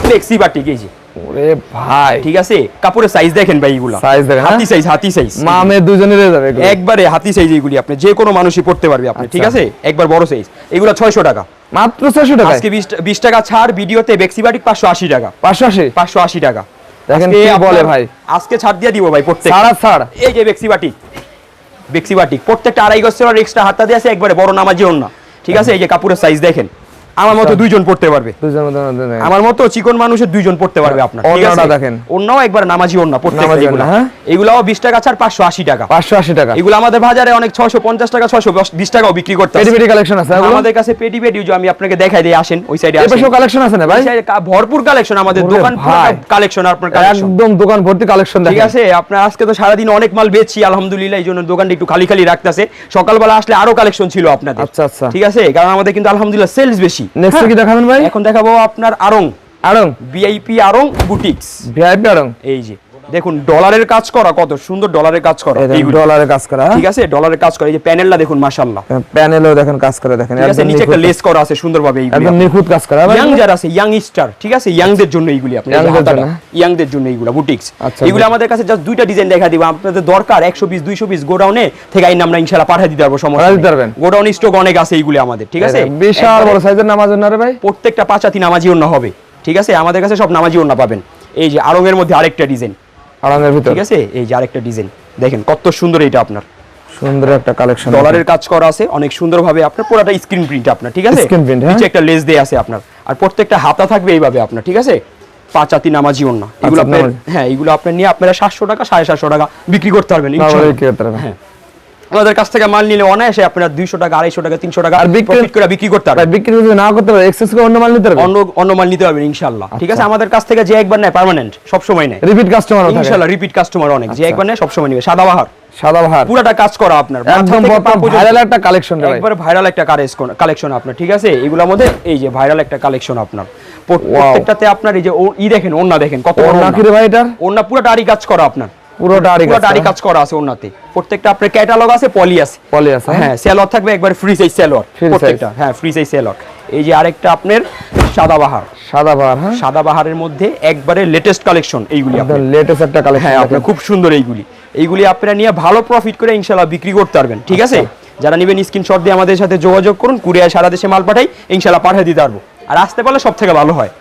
[SPEAKER 1] ফ্লেক্সি বাটি এই যে।
[SPEAKER 2] ওরে ভাই।
[SPEAKER 1] ঠিক আছে? কাপড়ের সাইজ দেখেন ভাই এগুলো।
[SPEAKER 2] Size দেখেন, হ্যাঁ?
[SPEAKER 1] হাতি সাইজ হাতি সাইজ
[SPEAKER 2] মা দুজনেরই যাবে এগুলো।
[SPEAKER 1] একবারে হাতি সাইজ এইগুলি আপনি যে কোনো মানুষই পড়তে পারবে আপনি ঠিক
[SPEAKER 2] আচ্ছা।
[SPEAKER 1] আছে? একবার বড় সাইজ এগুলো ছয়শো টাকা।
[SPEAKER 2] মাত্র 600 টাকা
[SPEAKER 1] আজকে বিশ বিশ টাকা ছাড় ভিডিওতে বেক্সি বাটিক পাঁচশো আশি টাকা।
[SPEAKER 2] 580
[SPEAKER 1] পাঁচশো আশি টাকা।
[SPEAKER 2] দেখেন কি বলে ভাই।
[SPEAKER 1] আজকে ছাড় দিয়ে দিব ভাই প্রত্যেক।
[SPEAKER 2] ছাড়
[SPEAKER 1] এই যে বাটিক প্রত্যেকটা আড়াই গজ এক্সট্রা দিয়ে আছে একবারে বড় নামাজি না ঠিক আছে? এই যে কাপড়ের সাইজ দেখেন। আমার মতো
[SPEAKER 2] আচ্ছা।
[SPEAKER 1] দুইজন পড়তে পারবে। আমার মতো চিকন মানুষের দুইজন পড়তে পারবে আপনার।
[SPEAKER 2] দেখেন।
[SPEAKER 1] অন্যও একবার নামাজি এগুলা।
[SPEAKER 2] হ্যাঁ?
[SPEAKER 1] এগুলাও বিশ টাকা ছাড় পাঁচশো আশি টাকা।
[SPEAKER 2] 580 টাকা।
[SPEAKER 1] এগুলো আমাদের বাজারে অনেক ছয়শো পঞ্চাশ টাকা ছয়শো বিশ টাকাও বিক্রি করতে
[SPEAKER 2] পেটি কালেকশন আছে
[SPEAKER 1] আমাদের কাছে পেটি পেটি আমি আপনাকে দেখাই দিই আসেন ওই সাইডে
[SPEAKER 2] কালেকশন আছে না ভাই?
[SPEAKER 1] ভরপুর কালেকশন আমাদের দোকান কালেকশন আপনার
[SPEAKER 2] একদম দোকান ভর্তি কালেকশন
[SPEAKER 1] ঠিক আছে? আপনার আজকে তো সারাদিন অনেক মাল বেচছি আলহামদুলিল্লাহ এই জন্য দোকানটা একটু খালি খালি রাখতেছে। সকালবেলা আসলে আরও কালেকশন ছিল আপনাদের।
[SPEAKER 2] আচ্ছা, আচ্ছা।
[SPEAKER 1] ঠিক আছে? কারণ আমাদের কিন্তু আলহামদুলিল্লাহ সেলস বেশি।
[SPEAKER 2] নেক্সট কি দেখাবেন ভাই?
[SPEAKER 1] এখন দেখাবো আপনার Aarong
[SPEAKER 2] Aarong
[SPEAKER 1] VIP Aarong boutiques
[SPEAKER 2] VIP Aarong
[SPEAKER 1] এই যে। দেখুন ডলারের কাজ করা কত সুন্দর ডলারের কাজ করা।
[SPEAKER 2] দেখেন কাজ করা
[SPEAKER 1] ঠিক আছে ডলারের কাজ করা এই যে প্যানেলটা দেখুন মাশাআল্লাহ।
[SPEAKER 2] প্যানেলও দেখেন কাজ করে দেখেন
[SPEAKER 1] ঠিক আছে নিচে একটা লেস করা আছে সুন্দরভাবে এইগুলি
[SPEAKER 2] একদম নিখুঁত কাজ করা
[SPEAKER 1] ইয়াং যারা আছে ইয়াং স্টার ঠিক আছে ইয়াংদের জন্য এইগুলি আপনি
[SPEAKER 2] Young দের জন্য।
[SPEAKER 1] এইগুলা বুটিক্স
[SPEAKER 2] আচ্ছা,
[SPEAKER 1] এইগুলো আমাদের কাছে জাস্ট দুইটা ডিজাইন দেখা দিব আপনাদের দরকার 120 200 পিস গোডাউনে থেকে আইন আমরা ইনশাআল্লাহ পাঠিয়ে দিতে পারব সমস্যা।
[SPEAKER 2] দিতে পারবেন।
[SPEAKER 1] গোডাউন স্টক অনেক আছে এইগুলি আমাদের ঠিক আছে?
[SPEAKER 2] বিশাল বড় সাইজের নামাজ না রে ভাই।
[SPEAKER 1] প্রত্যেকটা পাঁচাতি নামাজি ওন্না হবে ঠিক আছে? আমাদের কাছে সব নামাজি ওন্না পাবেন। এই যে আরঙের মধ্যে আরেকটা ডিজাইন
[SPEAKER 2] আরঙের ভিতর।
[SPEAKER 1] ঠিক আছে? এই যে আরেকটা ডিজাইন। দেখেন কত সুন্দর এটা আপনার।
[SPEAKER 2] সুন্দর একটা কালেকশন
[SPEAKER 1] ডলারের কাজ করা আছে অনেক সুন্দরভাবে আপনার পুরোটা স্ক্রিন প্রিন্ট আপনার ঠিক আছে?
[SPEAKER 2] স্ক্রিন হ্যাঁ?
[SPEAKER 1] নিচে একটা লেস দেয়া আছে আপনার। আর প্রত্যেকটা হাতা থাকবে এইভাবে আপনার ঠিক আছে? পাঁচাতি নামাজি ওন্না এগুলো আপনার হ্যাঁ এগুলো আপনার নিয়ে আপনারা সাতশো টাকা সাড়ে সাতশো টাকা বিক্রি করতে পারবেন? হ্যাঁ। আমাদের কাছ থেকে মাল নিলে অনায়াসে আপনারা দুইশো টাকা আড়াইশো টাকা তিনশো টাকা
[SPEAKER 2] আর বিক্রি-
[SPEAKER 1] করে বিক্রি করতে
[SPEAKER 2] ভাই
[SPEAKER 1] পারবেন
[SPEAKER 2] বিক্রি যদি না করতে পারে এক্সেস করে অন্য মাল নিতে পারবে
[SPEAKER 1] অন্য অন্য মাল নিতে পারবেন ইনশাল্লাহ ঠিক আছে?
[SPEAKER 2] আচ্ছা।
[SPEAKER 1] আমাদের কাছ থেকে যে একবার নেয় পার্মানেন্ট সব সময় নেয়
[SPEAKER 2] রিপিট কাস্টমার
[SPEAKER 1] ইনশাল্লাহ রিপিট কাস্টমার অনেক। যে
[SPEAKER 2] আচ্ছা।
[SPEAKER 1] একবার নেয় সব সময় নিবে। সাদাবাহার।
[SPEAKER 2] সাদা ভার
[SPEAKER 1] পুরাটা কাজ করা আপনার।
[SPEAKER 2] একদম। ভাইরাল একটা কালেকশন
[SPEAKER 1] একবার ভাইরাল একটা কালেকশন আপনার ঠিক আছে? এগুলোর মধ্যে এই যে ভাইরাল একটা কালেকশন আপনার। প্রত- প্রত্যেকটাতে আপনার এই যে ই দেখেন ওন্না দেখেন কত
[SPEAKER 2] ওর
[SPEAKER 1] বড়
[SPEAKER 2] নাকি রে ভাই এটা?
[SPEAKER 1] ওন্না পুরোটা আড়ি কাজ করা আপনার।
[SPEAKER 2] পুরোটা আড়ি
[SPEAKER 1] পুরোটা আড়ি কাজ করা আছে ওন্নাতে প্রত্যেকটা আপনার ক্যাটালগ আছে পলি আছে।
[SPEAKER 2] পলি আছে হ্যাঁ।
[SPEAKER 1] হ্যাঁ সেলর থাকবে একবার ফ্রি সাইজ সেলর প্রত্যেকটা হ্যাঁ ফ্রি সাইজ সেলর এই যে আরেকটা আপনার সাদাবাহার
[SPEAKER 2] সাদা হ্যাঁ।
[SPEAKER 1] সাদাবাহারের মধ্যে একবারে লেটেস্ট কালেকশন এইগুলি আপনার।
[SPEAKER 2] লেটেস্ট একটা কালেকশন
[SPEAKER 1] হ্যাঁ আপনার খুব সুন্দর এইগুলি। এইগুলি আপনারা নিয়ে ভালো প্রফিট করে ইনশাল্লাহ বিক্রি করতে পারবেন ঠিক আছে? যারা নেবেন স্ক্রিনশট দিয়ে আমাদের সাথে যোগাযোগ করুন কুরিয়ার সারা দেশে মাল পাঠাই ইনশাল্লাহ পাঠিয়ে দিতে পারব। আর আসতে পারলে সব থেকে ভালো হয়।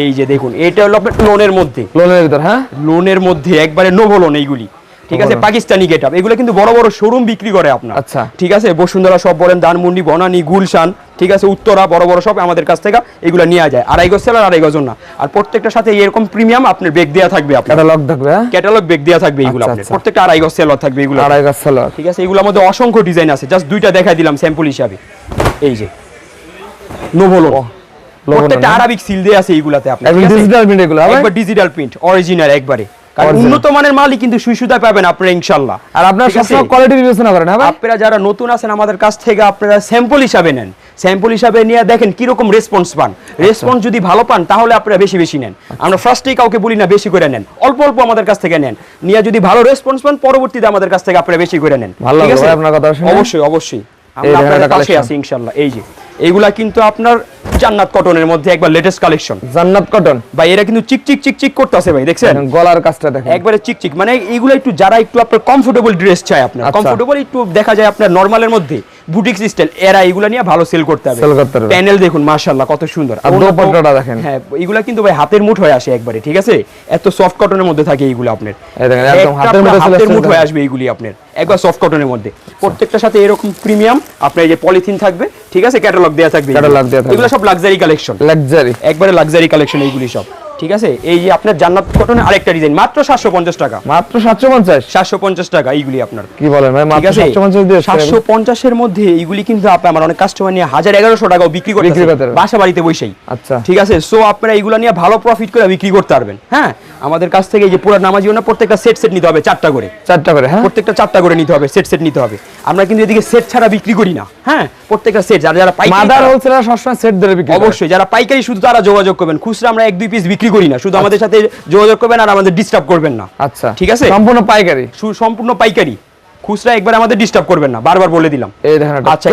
[SPEAKER 1] এই যে দেখুন এটা হলো আপনার লোনের মধ্যে।
[SPEAKER 2] লোনের ভিতর হ্যাঁ?
[SPEAKER 1] লোনের মধ্যে একবারে নোভো লোন এইগুলি। ঠিক আছে পাকিস্তানি গেট আপ এগুলো কিন্তু বড় বড় শোরুম বিক্রি করে আপনার।
[SPEAKER 2] আচ্ছা।
[SPEAKER 1] ঠিক আছে বসুন্ধরা সব বলেন ধানমন্ডি বনানী গুলশান ঠিক আছে উত্তরা বড় বড় সব আমাদের কাছ থেকে এগুলো নেওয়া যায়। আড়াই গজ সেলার আড়াই গজ না আর প্রত্যেকটার সাথে এরকম প্রিমিয়াম আপনার বেগ দেওয়া থাকবে আপনার।
[SPEAKER 2] লক থাকবে হ্যাঁ?
[SPEAKER 1] ক্যাটালগ বেগ দেওয়া থাকবে এগুলো
[SPEAKER 2] আচ্ছা,
[SPEAKER 1] আপনার।
[SPEAKER 2] আচ্ছা।
[SPEAKER 1] প্রত্যেকটা আড়াই গজ সেলর থাকবে এগুলো।
[SPEAKER 2] আড়াই গাছ সালোয়ার
[SPEAKER 1] ঠিক আছে এগুলোর মধ্যে অসংখ্য ডিজাইন আছে। জাস্ট দুইটা দেখাই দিলাম স্যাম্পল হিসাবে। এই যে নোভোলো প্রত্যেকটা আরবিক সিল দেয়া আছে এইগুলাতে আপনার?
[SPEAKER 2] ডিজিটাল প্রিন্ট এগুলো
[SPEAKER 1] একবার ডিজিটাল প্রিন্ট অরিজিনাল একবারে। কারণ উন্নত মানের মালই কিন্তু পাবেন আপনারা
[SPEAKER 2] আর আপনারা সবসময় কোয়ালিটি বিবেচনা করেন হ্যাঁ
[SPEAKER 1] আপনারা যারা নতুন আছেন আমাদের কাছ থেকে আপনারা স্যাম্পল হিসাবে নেন। স্যাম্পল হিসাবে নিয়ে দেখেন কীরকম রেসপন্স পান। রেসপন্স যদি ভালো পান তাহলে আপনারা বেশি বেশি নেন। আমরা ফার্স্টেই কাউকে বলি না বেশি করে নেন। অল্প অল্প আমাদের কাছ থেকে নেন। নিয়ে যদি ভালো রেসপন্স পান পরবর্তীতে আমাদের কাছ থেকে আপনারা বেশি করে নেন।
[SPEAKER 2] ভালো
[SPEAKER 1] ঠিক আছে?
[SPEAKER 2] আপনার কথা
[SPEAKER 1] অবশ্যই অবশ্যই। আমরা আপনাদের
[SPEAKER 2] একটা
[SPEAKER 1] আছি ইনশাআল্লাহ। এই যে এইগুলা কিন্তু আপনার জান্নাত কটনের মধ্যে একবার লেটেস্ট কালেকশন
[SPEAKER 2] জান্নাত কটন
[SPEAKER 1] ভাই এরা কিন্তু চিক চিক চিক চিক করতেছে ভাই দেখছেন?
[SPEAKER 2] গলার কাজটা দেখেন।
[SPEAKER 1] একবারে চিক চিক। মানে এগুলা একটু যারা একটু আপনার কমফোর্টেবল ড্রেস চায় আপনার
[SPEAKER 2] আচ্ছা।
[SPEAKER 1] কমফোর্টেবল একটু দেখা যায় আপনার নরমালের মধ্যে। বুটিক স্টাইল এরা এগুলো নিয়ে ভালো সেল করতে হবে।
[SPEAKER 2] Sell করতে হবে।
[SPEAKER 1] প্যানেল দেখুন মাশাআল্লাহ কত সুন্দর।
[SPEAKER 2] আর দোপাট্টাটা দেখেন।
[SPEAKER 1] হ্যাঁ এগুলা কিন্তু ভাই হাতের মুঠ হয়ে আসে একবারে ঠিক আছে? এত সফট কটনের মধ্যে থাকে এইগুলো আপনার।
[SPEAKER 2] একদম হাতের
[SPEAKER 1] মুঠ হয়ে আসবে এইগুলি আপনার একবার সফট কটনের মধ্যে। প্রত্যেকটার সাথে এরকম প্রিমিয়াম আপনার এই যে পলিথিন থাকবে ঠিক আছে? ক্যাটালগ দেওয়া থাকবে
[SPEAKER 2] Catalog দেয়া থাকবে।
[SPEAKER 1] এগুলো সব লাক্সারি কালেকশন
[SPEAKER 2] লাক্সারি
[SPEAKER 1] একবারে লাক্সারি কালেকশন এইগুলি সব। ঠিক আছে? এই যে আপনার জান্নাত কটনের আরেকটা ডিজাইন মাত্র সাতশো পঞ্চাশ টাকা।
[SPEAKER 2] মাত্র সাতশো পঞ্চাশ?
[SPEAKER 1] সাতশো পঞ্চাশ টাকা এইগুলি আপনার।
[SPEAKER 2] কি বলেন ভাই মাত্র
[SPEAKER 1] আছে?
[SPEAKER 2] সাতশো পঞ্চাশ দিয়ে
[SPEAKER 1] সাতশো পঞ্চাশের মধ্যে এইগুলি কিন্তু আপনি আমার অনেক কাস্টমার নিয়ে হাজার এগারোশো টাকাও বিক্রি করতে বাসা বাড়িতে বসেই।
[SPEAKER 2] আচ্ছা।
[SPEAKER 1] ঠিক আছে? সো আপনারা এইগুলো নিয়ে ভালো প্রফিট করে বিক্রি করতে পারবেন। হ্যাঁ? আমাদের কাছ থেকে এই যে পুরো নামাজিও না প্রত্যেকটা সেট সেট নিতে হবে চারটা করে।
[SPEAKER 2] চারটা করে হ্যাঁ?
[SPEAKER 1] প্রত্যেকটা চারটা করে নিতে হবে সেট সেট নিতে হবে। আমরা কিন্তু এদিকে সেট ছাড়া বিক্রি করি না। হ্যাঁ? প্রত্যেকটা সেট যারা যারা পাইকারি
[SPEAKER 2] মাদার হোলসেলার সবসময় সেট ধরে বিক্রি
[SPEAKER 1] অবশ্যই যারা পাইকারি শুধু তারা যোগাযোগ করবেন। খুচরা আমরা এক দুই পিস বিক্রি করি না। শুধু আমাদের সাথে যোগাযোগ করবেন আর আমাদের ডিস্টার্ব করবেন না।
[SPEAKER 2] আচ্ছা।
[SPEAKER 1] ঠিক আছে?
[SPEAKER 2] সম্পূর্ণ পাইকারি।
[SPEAKER 1] সম্পূর্ণ পাইকারি। খুচরা একবার আমাদের ডিস্টার্ব করবেন না। বারবার বলে দিলাম। আচ্ছা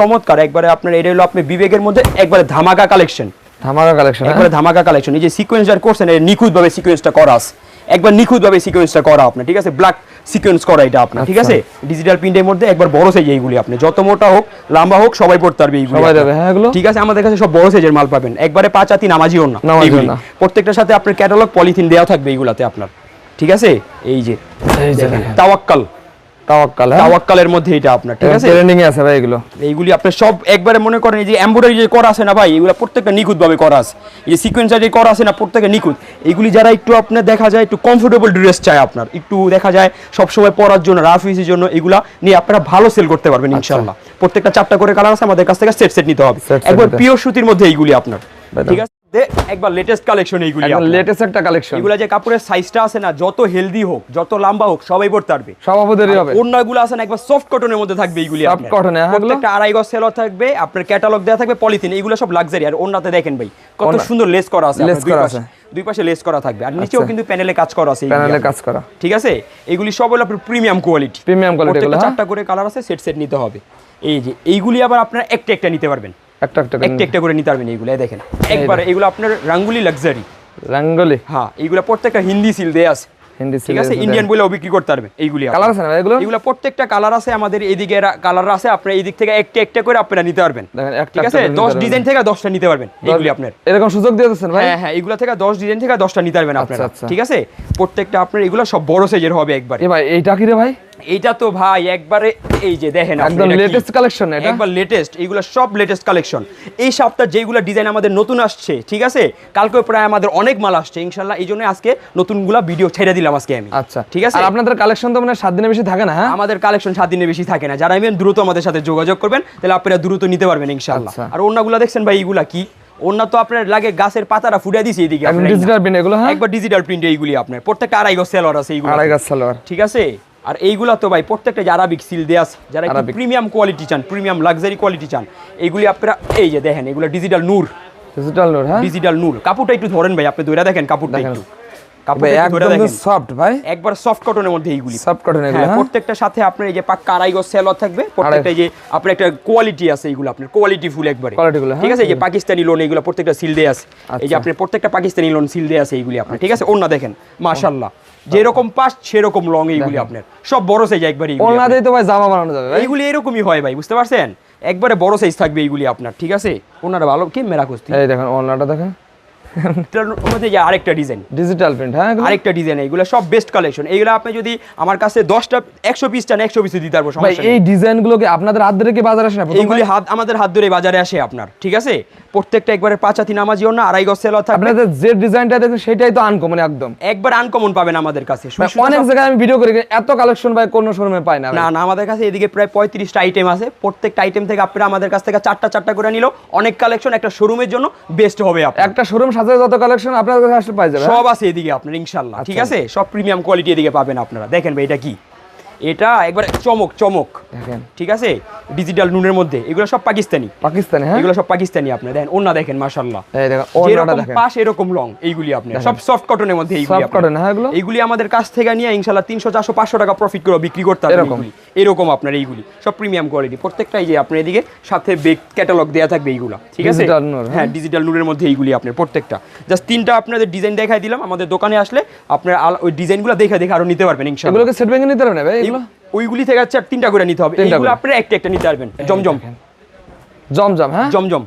[SPEAKER 2] চমৎকার
[SPEAKER 1] একবারে আপনার এটা হলো আপনি বিবেকের মধ্যে একবারে ধামাকা কালেকশন
[SPEAKER 2] ধামাকা কালেকশন
[SPEAKER 1] একবারে ধামাকা কালেকশন এই যে সিকোয়েন্স আর করছেন নিখুঁত ভাবে সিকোয়েন্সটা করা আছে। একবার নিখুঁত ভাবে সিকোয়েন্সটা করা আপনার ঠিক আছে ব্ল্যাক সিকোয়েন্স করা এটা আপনার ঠিক
[SPEAKER 2] আচ্ছা।
[SPEAKER 1] আছে ডিজিটাল প্রিন্টের মধ্যে একবার বড় সাইজ এইগুলি আপনি যত মোটা হোক লম্বা হোক সবাই পড়তে পারবে এইগুলি
[SPEAKER 2] সবাই যাবে হ্যাঁ, এগুলো?
[SPEAKER 1] ঠিক আছে আমাদের কাছে সব বড় সাইজের মাল পাবেন একবারে পাঁচ আতি নামাজিও না এইগুলি।
[SPEAKER 2] না।
[SPEAKER 1] প্রত্যেকটার সাথে আপনার ক্যাটালগ পলিথিন দেওয়া থাকবে এইগুলাতে আপনার ঠিক আছে এই যে। তাওয়াক্কাল
[SPEAKER 2] তাওয়াক্কাল হ্যাঁ?
[SPEAKER 1] তাওয়াক্কালের মধ্যে এটা আপনার ঠিক আছে?
[SPEAKER 2] ট্রেন্ডিং এ আছে ভাই এগুলো।
[SPEAKER 1] এইগুলি আপনার সব একবারে মনে করেন এই যে এমব্রয়ডারি যে করা আছে না ভাই এগুলো প্রত্যেকটা নিখুঁত ভাবে করা আছে। এই যে সিকোয়েন্সার যে করা আছে না প্রত্যেকটা নিখুঁত। এইগুলি যারা একটু আপনার দেখা যায় একটু কমফোর্টেবল ড্রেস চায় আপনার একটু দেখা যায় সবসময় পরার জন্য রাফ ইউজের জন্য এগুলা নিয়ে আপনারা ভালো সেল করতে পারবেন ইনশাল্লাহ প্রত্যেকটা চারটা করে কালার আছে আমাদের কাছ থেকে সেট সেট নিতে হবে। একবার পিওর সুতির মধ্যে এইগুলি আপনার ঠিক আছে? একবার লেটেস্ট কালেকশন এইগুলি
[SPEAKER 2] একদম লেটেস্ট একটা কালেকশন
[SPEAKER 1] এগুলা যে কাপড়ের সাইজটা আছে না যত হেলদি হোক যত লম্বা হোক সবাই পড়তে পারবে
[SPEAKER 2] সভাপতিরই হবে।
[SPEAKER 1] ওড়নাগুলো আছে না একবার সফট কটনের মধ্যে থাকবে এইগুলি
[SPEAKER 2] cotton এ, হ্যাঁ,
[SPEAKER 1] প্রত্যেকটা আড়াই গজ সেলর থাকবে আপনার ক্যাটালগ দেওয়া থাকবে পলিথিন এইগুলো সব লাক্সারি আর ওড়নাতে দেখেন ভাই কত সুন্দর লেস করা আছে
[SPEAKER 2] লেস
[SPEAKER 1] দুই
[SPEAKER 2] করা
[SPEAKER 1] পাশে।
[SPEAKER 2] আছে।
[SPEAKER 1] দুই পাশে লেস করা থাকবে। আর নিচেও
[SPEAKER 2] আচ্ছা।
[SPEAKER 1] কিন্তু প্যানেলে কাজ করা আছে
[SPEAKER 2] প্যানেলে কাজ করা।
[SPEAKER 1] ঠিক আছে? এগুলি সব হলো আপনার প্রিমিয়াম কোয়ালিটি
[SPEAKER 2] প্রিমিয়াম কোয়ালিটি এগুলো
[SPEAKER 1] চারটা করে কালার আছে সেট সেট নিতে হবে। এই যে এইগুলি আবার আপনার একটা একটা নিতে পারবেন।
[SPEAKER 2] একটা একটা
[SPEAKER 1] একটা একটা করে নিতে পারবেন এইগুলো দেখেন। একবার এগুলো আপনার রাঙ্গুলি লাক্সারি
[SPEAKER 2] রঙ্গলি?
[SPEAKER 1] হ্যাঁ এইগুলো প্রত্যেকটা হিন্দি সিল দেয়া আছে।
[SPEAKER 2] হিন্দি
[SPEAKER 1] ঠিক আছে? ইন্ডিয়ান বলেও বিক্রি করতে পারবেন এইগুলি আপনার।
[SPEAKER 2] কালার আছে না এগুলো?
[SPEAKER 1] এগুলো প্রত্যেকটা কালার আছে আমাদের এদিকে কালার আছে আপনার এই দিক থেকে একটা একটা করে আপনারা নিতে পারবেন। ঠিক আছে? দশ ডিজাইন থেকে দশটা নিতে পারবেন আপনার।
[SPEAKER 2] এরকম সুযোগ দিয়ে দিচ্ছেন ভাই?
[SPEAKER 1] হ্যাঁ হ্যাঁ এগুলো থেকে দশ ডিজাইন থেকে দশটা নিতে পারবেন আপনারা।
[SPEAKER 2] আচ্ছা।
[SPEAKER 1] ঠিক আছে? প্রত্যেকটা আপনার এগুলো সব বড় সাইজের হবে একবার।
[SPEAKER 2] এ ভাই এইটা কি রে ভাই?
[SPEAKER 1] এইটা তো ভাই একবারে এই যে দেখেন
[SPEAKER 2] একদম লেটেস্ট কালেকশন এটা?
[SPEAKER 1] একবার লেটেস্ট এইগুলো সব লেটেস্ট কালেকশন এই সপ্তাহ যেগুলো ডিজাইন আমাদের নতুন আসছে ঠিক আছে? কালকে প্রায় আমাদের অনেক মাল আসছে ইনশাল্লাহ এই জন্য আজকে নতুনগুলা ভিডিও ছেড়ে দিলাম আজকে আমি
[SPEAKER 2] আচ্ছা।
[SPEAKER 1] ঠিক আছে?
[SPEAKER 2] আর আপনাদের কালেকশন তো মানে সাত দিনের বেশি থাকে না হ্যাঁ?
[SPEAKER 1] আমাদের কালেকশন সাত দিনের বেশি থাকে না। যারা নেবেন দ্রুত আমাদের সাথে যোগাযোগ করবেন তাহলে আপনারা দ্রুত নিতে পারবেন ইনশাল্লাহ
[SPEAKER 2] আচ্ছা।
[SPEAKER 1] আর অন্যগুলো দেখছেন ভাই এইগুলা কি? অন্য তো আপনার লাগে গাছের পাতাটা ফুটে দিছে এদিকে
[SPEAKER 2] ডিজিটাল প্রিন্ট এগুলো হ্যাঁ?
[SPEAKER 1] একবার ডিজিটাল প্রিন্ট এইগুলি আপনার। প্রত্যেকটা আড়াই গজ সেলর আছে এইগুলো
[SPEAKER 2] আড়াই গাছ সালোয়ার
[SPEAKER 1] ঠিক আছে? আর এইগুলা তো ভাই প্রত্যেকটা যে আরাবিক সিল দেয়া আছে যারা একটু প্রিমিয়াম কোয়ালিটি চান প্রিমিয়াম লাক্সারি কোয়ালিটি চান এইগুলি আপনারা এই যে দেখেন এগুলো ডিজিটাল নূর।
[SPEAKER 2] ডিজিটাল নোট হ্যাঁ?
[SPEAKER 1] ডিজিটাল নূর। কাপড়টা একটু ধরেন ভাই আপনি ধরে দেখেন কাপড়টা একটু।
[SPEAKER 2] সফট ভাই
[SPEAKER 1] একবার সফট কটনের মধ্যে এইগুলি।
[SPEAKER 2] সফট কটন এগুলো
[SPEAKER 1] হ্যাঁ
[SPEAKER 2] হ্যাঁ?
[SPEAKER 1] প্রত্যেকটার সাথে আপনার এই যে গজ সেলর থাকবে। প্রত্যেকটা এই যে আপনার একটা কোয়ালিটি আছে এইগুলো আপনার কোয়ালিটি ফুল একবারে। ঠিক
[SPEAKER 2] হ্যাঁ।
[SPEAKER 1] আছে এই যে পাকিস্তানি লোন এইগুলো প্রত্যেকটা সিল দেয়া আছে। এই যে
[SPEAKER 2] আচ্ছা।
[SPEAKER 1] আপনার প্রত্যেকটা পাকিস্তানি লোন সিল দেয়া আছে এইগুলি আপনার। ঠিক আছে অন্য দেখেন মাশাআল্লাহ। যেরকম পাস সেরকম লং এইগুলি আপনার। সব বড় সাইজ একবারে ওনাদের।
[SPEAKER 2] দিয়ে তো ভাই জামা বানানো যাবে ভাই।
[SPEAKER 1] এইগুলি এরকমই হয় ভাই বুঝতে পারছেন? একবারে বড় সাইজ থাকবে এইগুলি আপনার ঠিক আছে? ওনারা ভালো কি মেরা কুস্তি
[SPEAKER 2] এই দেখেন ওলনাটা দেখেন।
[SPEAKER 1] মধ্যে যে আরেকটা ডিজাইন
[SPEAKER 2] ডিজিটাল প্রিন্ট হ্যাঁ
[SPEAKER 1] আরেকটা ডিজাইন এইগুলো সব বেস্ট কালেকশন এইগুলো আপনি যদি আমার কাছে দশটা একশো পিস চান একশো পিসে দিতে পারব
[SPEAKER 2] ভাই এই ডিজাইন আপনাদের হাত ধরে কি বাজারে আসে না?
[SPEAKER 1] এইগুলি হাত আমাদের হাত ধরে বাজারে আসে আপনার ঠিক আছে? প্রত্যেকটা একবারে পাঁচ হাতি নামাজিও না আড়াই গজ সেলর থাকবে।
[SPEAKER 2] আপনাদের যে ডিজাইনটা দেখেন সেটাই তো আনকমন একদম।
[SPEAKER 1] একবার আনকমন পাবেন আমাদের কাছে।
[SPEAKER 2] অনেক জায়গায় আমি ভিডিও করি এত কালেকশন ভাই কোন শোরুমে পাই না
[SPEAKER 1] না না আমাদের কাছে এদিকে প্রায় পঁয়ত্রিশটা আইটেম আছে। প্রত্যেকটা আইটেম থেকে আপনারা আমাদের কাছ থেকে চারটা চারটা করে নিলেও অনেক কালেকশন একটা শোরুমের জন্য বেস্ট হবে
[SPEAKER 2] একটা শোরুম সাজায় যত কালেকশন আপনাদের কাছে আসলে পাই যাবে হ্যাঁ?
[SPEAKER 1] সব আছে এদিকে আপনার ইনশাল্লাহ ঠিক
[SPEAKER 2] আচ্ছা।
[SPEAKER 1] আছে সব প্রিমিয়াম কোয়ালিটি এদিকে পাবেন আপনারা দেখেন ভাই এটা কি এটা একবার চমক চমক।
[SPEAKER 2] দেখেন।
[SPEAKER 1] ঠিক আছে? ডিজিটাল নুনের মধ্যে। এগুলো সব পাকিস্তানি।
[SPEAKER 2] পাকিস্তানি হ্যাঁ?
[SPEAKER 1] এগুলো সব পাকিস্তানি আপনি দেখেন ওনা দেখেন মাশাল্লাহ
[SPEAKER 2] এই দেখেন
[SPEAKER 1] যেরকম
[SPEAKER 2] দেখেন।
[SPEAKER 1] পাশ এরকম লং এইগুলি আপনি সব সফট কটনের মধ্যে এইগুলি
[SPEAKER 2] সফট কটন হ্যাঁ এগুলো?
[SPEAKER 1] এইগুলি আমাদের কাছ থেকে নিয়ে ইনশাল্লাহ তিনশো চারশো পাঁচশো টাকা প্রফিট করে বিক্রি করতে হবে
[SPEAKER 2] এরকম।
[SPEAKER 1] এরকম আপনার এইগুলি। সব প্রিমিয়াম কোয়ালিটি প্রত্যেকটা এই যে আপনার এদিকে সাথে বেক ক্যাটালগ দেওয়া থাকবে এইগুলো। ঠিক আছে?
[SPEAKER 2] নূর, হ্যাঁ।
[SPEAKER 1] হ্যাঁ ডিজিটাল নূরের মধ্যে এইগুলি আপনার প্রত্যেকটা। জাস্ট তিনটা আপনাদের ডিজাইন দেখাই দিলাম। আমাদের দোকানে আসলে আপনার ওই ডিজাইনগুলো দেখে দেখে আরও নিতে পারবেন ইনশাল্লাহ
[SPEAKER 2] এগুলোকে সেট ভেঙে নিতে পারবেন ভাই? এগুলো
[SPEAKER 1] ওইগুলি থেকে হচ্ছে তিনটা করে নিতে হবে। এইগুলো
[SPEAKER 2] করে।
[SPEAKER 1] আপনারা একটা একটা নিতে পারবেন। জমজম।
[SPEAKER 2] জমজম হ্যাঁ?
[SPEAKER 1] জমজম।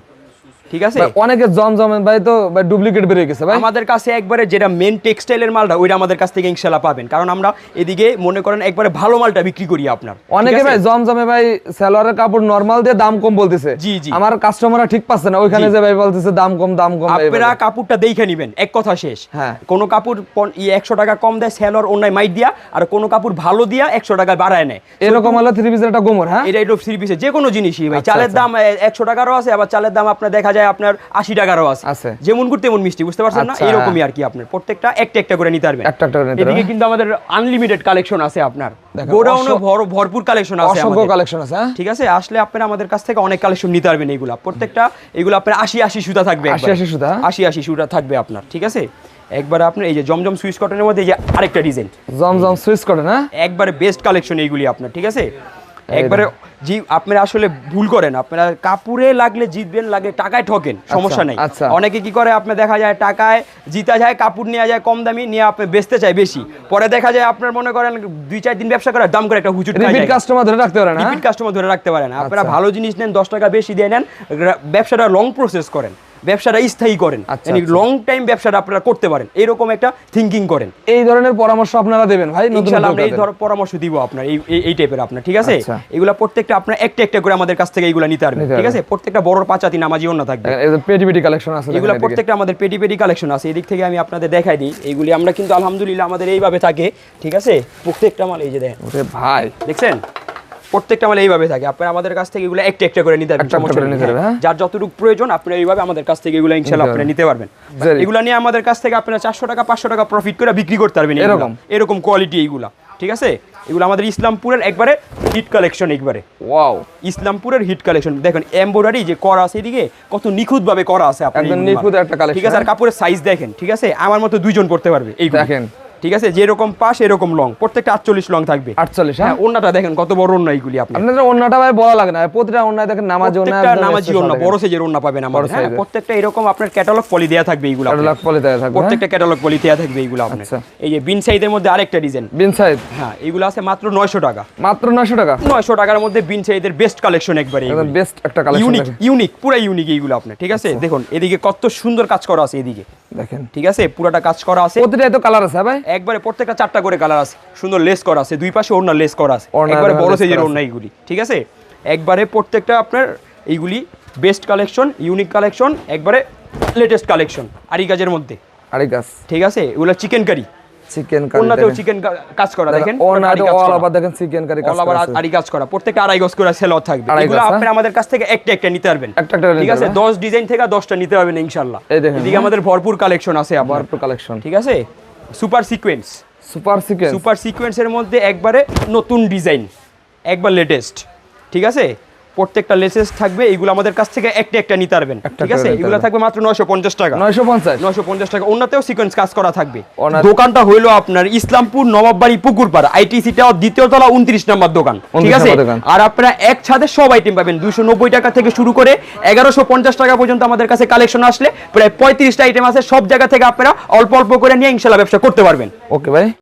[SPEAKER 1] ঠিক আছে?
[SPEAKER 2] অনেকে জমজম ভাই তো ডুপ্লিকেট বেরিয়ে গেছে ভাই।
[SPEAKER 1] আমাদের কাছে একবারে যেটা মেন টেক্সটাইলের মালটা ওইটা আমাদের কাছ থেকে পাবেন। কারণ আমরা এদিকে মনে করেন একবারে ভালো মালটা বিক্রি করি আপনার।
[SPEAKER 2] অনেকে ভাই জমজমে ভাই সালোয়ারের কাপড় নরমাল দিয়ে দাম কম বলতেছে।
[SPEAKER 1] জি, জি।
[SPEAKER 2] আমার কাস্টমাররা ঠিক পাচ্ছে না ওইখানে যে ভাই বলতেছে দাম কম দাম কম
[SPEAKER 1] আপনারা কাপড়টা দেখে নিবেন এক কথা শেষ।
[SPEAKER 2] হ্যাঁ।
[SPEAKER 1] কোনো কাপড় পন- ই একশো টাকা কম দেয় সেলর অন্যায় মাইট দিয়া আর কোনো কাপড় ভালো দিয়া একশো টাকা বাড়ায় নেয়।
[SPEAKER 2] এরকম হলো থ্রি পিসের একটা গোমর হ্যাঁ?
[SPEAKER 1] এটা থ্রি পিসে যে কোনো জিনিসই ভাই।
[SPEAKER 2] আচ্ছা,
[SPEAKER 1] চালের
[SPEAKER 2] আচ্ছা।
[SPEAKER 1] দাম একশো টাকারও আছে আবার চালের দাম আপনার দেখা যায় আপনার আশি টাকারও আছে।
[SPEAKER 2] আছে।
[SPEAKER 1] যেমন করতে তেমন মিষ্টি বুঝতে পারছেন না?
[SPEAKER 2] আচ্ছা।
[SPEAKER 1] এরকমই আর কি আপনার। প্রত্যেকটা একটা একটা করে নিতে পারবেন।
[SPEAKER 2] একটা একটা
[SPEAKER 1] এদিকে কিন্তু আমাদের আনলিমিটেড কালেকশন আছে আপনার। গোডাউনে ভর ভরপুর কালেকশন আছে
[SPEAKER 2] অসংখ্য কালেকশন আছে হ্যাঁ?
[SPEAKER 1] ঠিক আছে? আসলে আপনারা আমাদের কাছ থেকে অনেক কালেকশন নিতে পারবেন এইগুলা প্রত্যেকটা এগুলো আপনার আশি আশি সুতা থাকবে
[SPEAKER 2] 80 80 সুতা, হ্যাঁ?
[SPEAKER 1] আশি আশি সুতা থাকবে আপনার ঠিক আছে? একবার আপনার এই যে জমজম সুইচ কটনের মধ্যে এই যে আরেকটা ডিজাইন
[SPEAKER 2] জমজম সুইচ করে না
[SPEAKER 1] একবারে বেস্ট কালেকশন এইগুলি আপনার ঠিক আছে? একবারে জি আপনারা আসলে ভুল করেন। আপনারা কাপড়ে লাগলে জিতবেন লাগে টাকায় ঠকেন সমস্যা নেই।
[SPEAKER 2] আচ্ছা।
[SPEAKER 1] অনেকে কি করে আপনি দেখা যায় টাকায় জিতা যায় কাপড় নেওয়া যায় কম দামি নিয়ে আপনি বেচতে চায় বেশি। পরে দেখা যায় আপনার মনে করেন দুই চার দিন ব্যবসা করার দাম করে একটা খায়
[SPEAKER 2] রিপিট কাস্টমার ধরে রাখতে পারে না
[SPEAKER 1] রিপিট কাস্টমার ধরে রাখতে পারেন আপনারা
[SPEAKER 2] আচ্ছা।
[SPEAKER 1] ভালো জিনিস নেন দশ টাকা বেশি দিয়ে নেন ব্যবসাটা লং প্রসেস করেন। ব্যবসাটা স্থায়ী করেন।
[SPEAKER 2] আচ্ছা, আচ্ছা।
[SPEAKER 1] লং টাইম ব্যবসাটা আপনারা করতে পারেন। এরকম একটা থিঙ্কিং করেন।
[SPEAKER 2] এই ধরনের পরামর্শ আপনারা দেবেন ভাই
[SPEAKER 1] আমরা এই
[SPEAKER 2] উদ্যোক্তাদের।
[SPEAKER 1] ধর পরামর্শ দিব আপনার এই এই- টাইপের আপনার ঠিক আছে?
[SPEAKER 2] আচ্ছা।
[SPEAKER 1] এগুলা প্রত্যেকটা আপনার একটা একটা করে আমাদের কাছ থেকে এগুলা নিতে পারবেন ঠিক আছে? প্রত্যেকটা বড় পাঁচাতি নামাজি অন্য থাকবে।
[SPEAKER 2] পেটি পেটি কালেকশন আছে
[SPEAKER 1] এগুলা প্রত্যেকটা আমাদের পেটি পেটি কালেকশন আছে এদিক থেকে আমি আপনাদের দেখাই দিই। এইগুলি আমরা কিন্তু আলহামদুলিল্লাহ আমাদের এইভাবে থাকে ঠিক আছে? প্রত্যেকটা মাল এই যে দেখেন।
[SPEAKER 2] ভাই।
[SPEAKER 1] দেখছেন? প্রত্যেকটা মাল এইভাবে থাকে। আপনারা আমাদের কাছ থেকে এগুলো একটা একটা করে নিতে পারবেন হ্যাঁ। যার যতটুকু প্রয়োজন আপনারা এইভাবে আমাদের কাছ থেকে এগুলো ইনশাল্লাহ আপনারা নিতে পারবেন। এগুলো নিয়ে আমাদের কাছ থেকে আপনারা চারশো টাকা পাঁচশো টাকা প্রফিট করে বিক্রি করতে পারবেন
[SPEAKER 2] এরকম?
[SPEAKER 1] এরকম কোয়ালিটি এইগুলা। ঠিক আছে? এগুলো আমাদের ইসলামপুরের একবারে হিট কালেকশন একবারে।
[SPEAKER 2] ওয়াও
[SPEAKER 1] ইসলামপুরের হিট কালেকশন দেখেন এমব্রয়ডারি যে করা আছে এদিকে কত নিখুঁত ভাবে করা আছে আপনার।
[SPEAKER 2] নিখুঁত একটা collection,
[SPEAKER 1] ঠিক আছে? আর? কাপড়ের সাইজ দেখেন ঠিক আছে? আমার মতো দুইজন পড়তে পারবে এই
[SPEAKER 2] দেখেন।
[SPEAKER 1] ঠিক আছে? যেরকম পাশ এরকম লং প্রত্যেকটা আটচল্লিশ লং থাকবে।
[SPEAKER 2] আটচল্লিশ
[SPEAKER 1] হ্যাঁ?
[SPEAKER 2] হ্যাঁ
[SPEAKER 1] ওন্নাটা দেখেন কত বড় ওন্না এইগুলি আপনার
[SPEAKER 2] আপনাদের অন্যটা ভাই বলা লাগে না। প্রতিটা অন্যায় দেখেন নামাজ
[SPEAKER 1] প্রত্যেকটা নামাজি ওন্না বড় সাইজের ওন্না পাবেন আমাদের হ্যাঁ? প্রত্যেকটা এরকম আপনার ক্যাটালগ পলি দেয়া থাকবে এইগুলো।
[SPEAKER 2] লাখ পলি দেওয়া থাকবে হ্যাঁ?
[SPEAKER 1] প্রত্যেকটা ক্যাটালগ পলি দেয়া থাকবে এইগুলো আপনার।
[SPEAKER 2] আচ্ছা।
[SPEAKER 1] এই যে বিন সাইজের মধ্যে আরেকটা ডিজাইন
[SPEAKER 2] বিন সাইজ
[SPEAKER 1] হ্যাঁ এইগুলো আছে মাত্র নয়শো টাকা।
[SPEAKER 2] মাত্র নয়শো টাকা?
[SPEAKER 1] নয়শো টাকার মধ্যে বিন সাইজের বেস্ট কালেকশন একবারে
[SPEAKER 2] বেস্ট একটা কালেকশন
[SPEAKER 1] ইউনিক ইউনিক পুরো ইউনিক এইগুলো আপনার ঠিক আছে? দেখুন এদিকে কত সুন্দর কাজ করা আছে এদিকে।
[SPEAKER 2] দেখেন।
[SPEAKER 1] ঠিক আছে? পুরোটা কাজ করা আছে।
[SPEAKER 2] প্রতিটা তো কালার আছে হ্যাঁ ভাই?
[SPEAKER 1] একবারে প্রত্যেকটা চারটা করে কালার আছে। সুন্দর লেস করা আছে দুই পাশে ওড়না লেস করা আছে। একবারে বড় সাইজের
[SPEAKER 2] করা
[SPEAKER 1] ওড়না এইগুলি ঠিক আছে? একবারে প্রত্যেকটা আপনার এইগুলি বেস্ট কালেকশন ইউনিক কালেকশন একবারে লেটেস্ট কালেকশন আরি কাজের মধ্যে।
[SPEAKER 2] আরে গাছ।
[SPEAKER 1] ঠিক আছে? এগুলো চিকেন কারি
[SPEAKER 2] চিকেন
[SPEAKER 1] ওনাতেও চিকেন কাজ করা দেখেন
[SPEAKER 2] ও না
[SPEAKER 1] আরি
[SPEAKER 2] তো
[SPEAKER 1] কাজ
[SPEAKER 2] অল আবার দেখেন চিকেন কারি কাজ করা
[SPEAKER 1] আরি কাজ করা প্রত্যেকটা আড়াই গজ করে সেলর থাকবে। এগুলো আপনি
[SPEAKER 2] হ্যাঁ?
[SPEAKER 1] আমাদের কাছ থেকে একটা একটা নিতে পারবেন।
[SPEAKER 2] একটা একটা
[SPEAKER 1] ঠিক আছে?
[SPEAKER 2] পারবেন।
[SPEAKER 1] দশ ডিজাইন থেকে দশটা নিতে পারবেন
[SPEAKER 2] দেখেন,
[SPEAKER 1] এদিকে
[SPEAKER 2] হ্যাঁ।
[SPEAKER 1] আমাদের ভরপুর কালেকশন আছে
[SPEAKER 2] ভরপুর কালেকশন
[SPEAKER 1] ঠিক আছে? Super sequence
[SPEAKER 2] super sequence
[SPEAKER 1] super সিকোয়েন্সের মধ্যে একবারে নতুন ডিজাইন একবার লেটেস্ট ঠিক আছে? প্রত্যেকটা লেসেস থাকবে এগুলো আমাদের কাছ থেকে একটা একটা নিতে পারবেন। ঠিক আছে? এগুলো থাকবে মাত্র নয়শো পঞ্চাশ টাকা।
[SPEAKER 2] নয়শো পঞ্চাশ?
[SPEAKER 1] নয়শো পঞ্চাশ টাকা। অন্যতেও সিকোয়েন্স কাজ করা থাকবে। দোকানটা হইল আপনার ইসলামপুর নবাববাড়ি পুকুরপাড় আইটিসি টাওয়ার দ্বিতীয় তলা উনত্রিশ নম্বর দোকান। ঠিক আছে? আর আপনারা এক ছাদে সব আইটেম পাবেন। দুইশো নব্বই টাকা থেকে শুরু করে এগারোশো পঞ্চাশ টাকা পর্যন্ত আমাদের কাছে কালেকশন আসলে প্রায় পঁয়ত্রিশটা আইটেম আছে। সব জায়গা থেকে আপনারা অল্প অল্প করে নিয়ে ইনশাল্লাহ ব্যবসা করতে পারবেন।
[SPEAKER 2] ওকে ভাই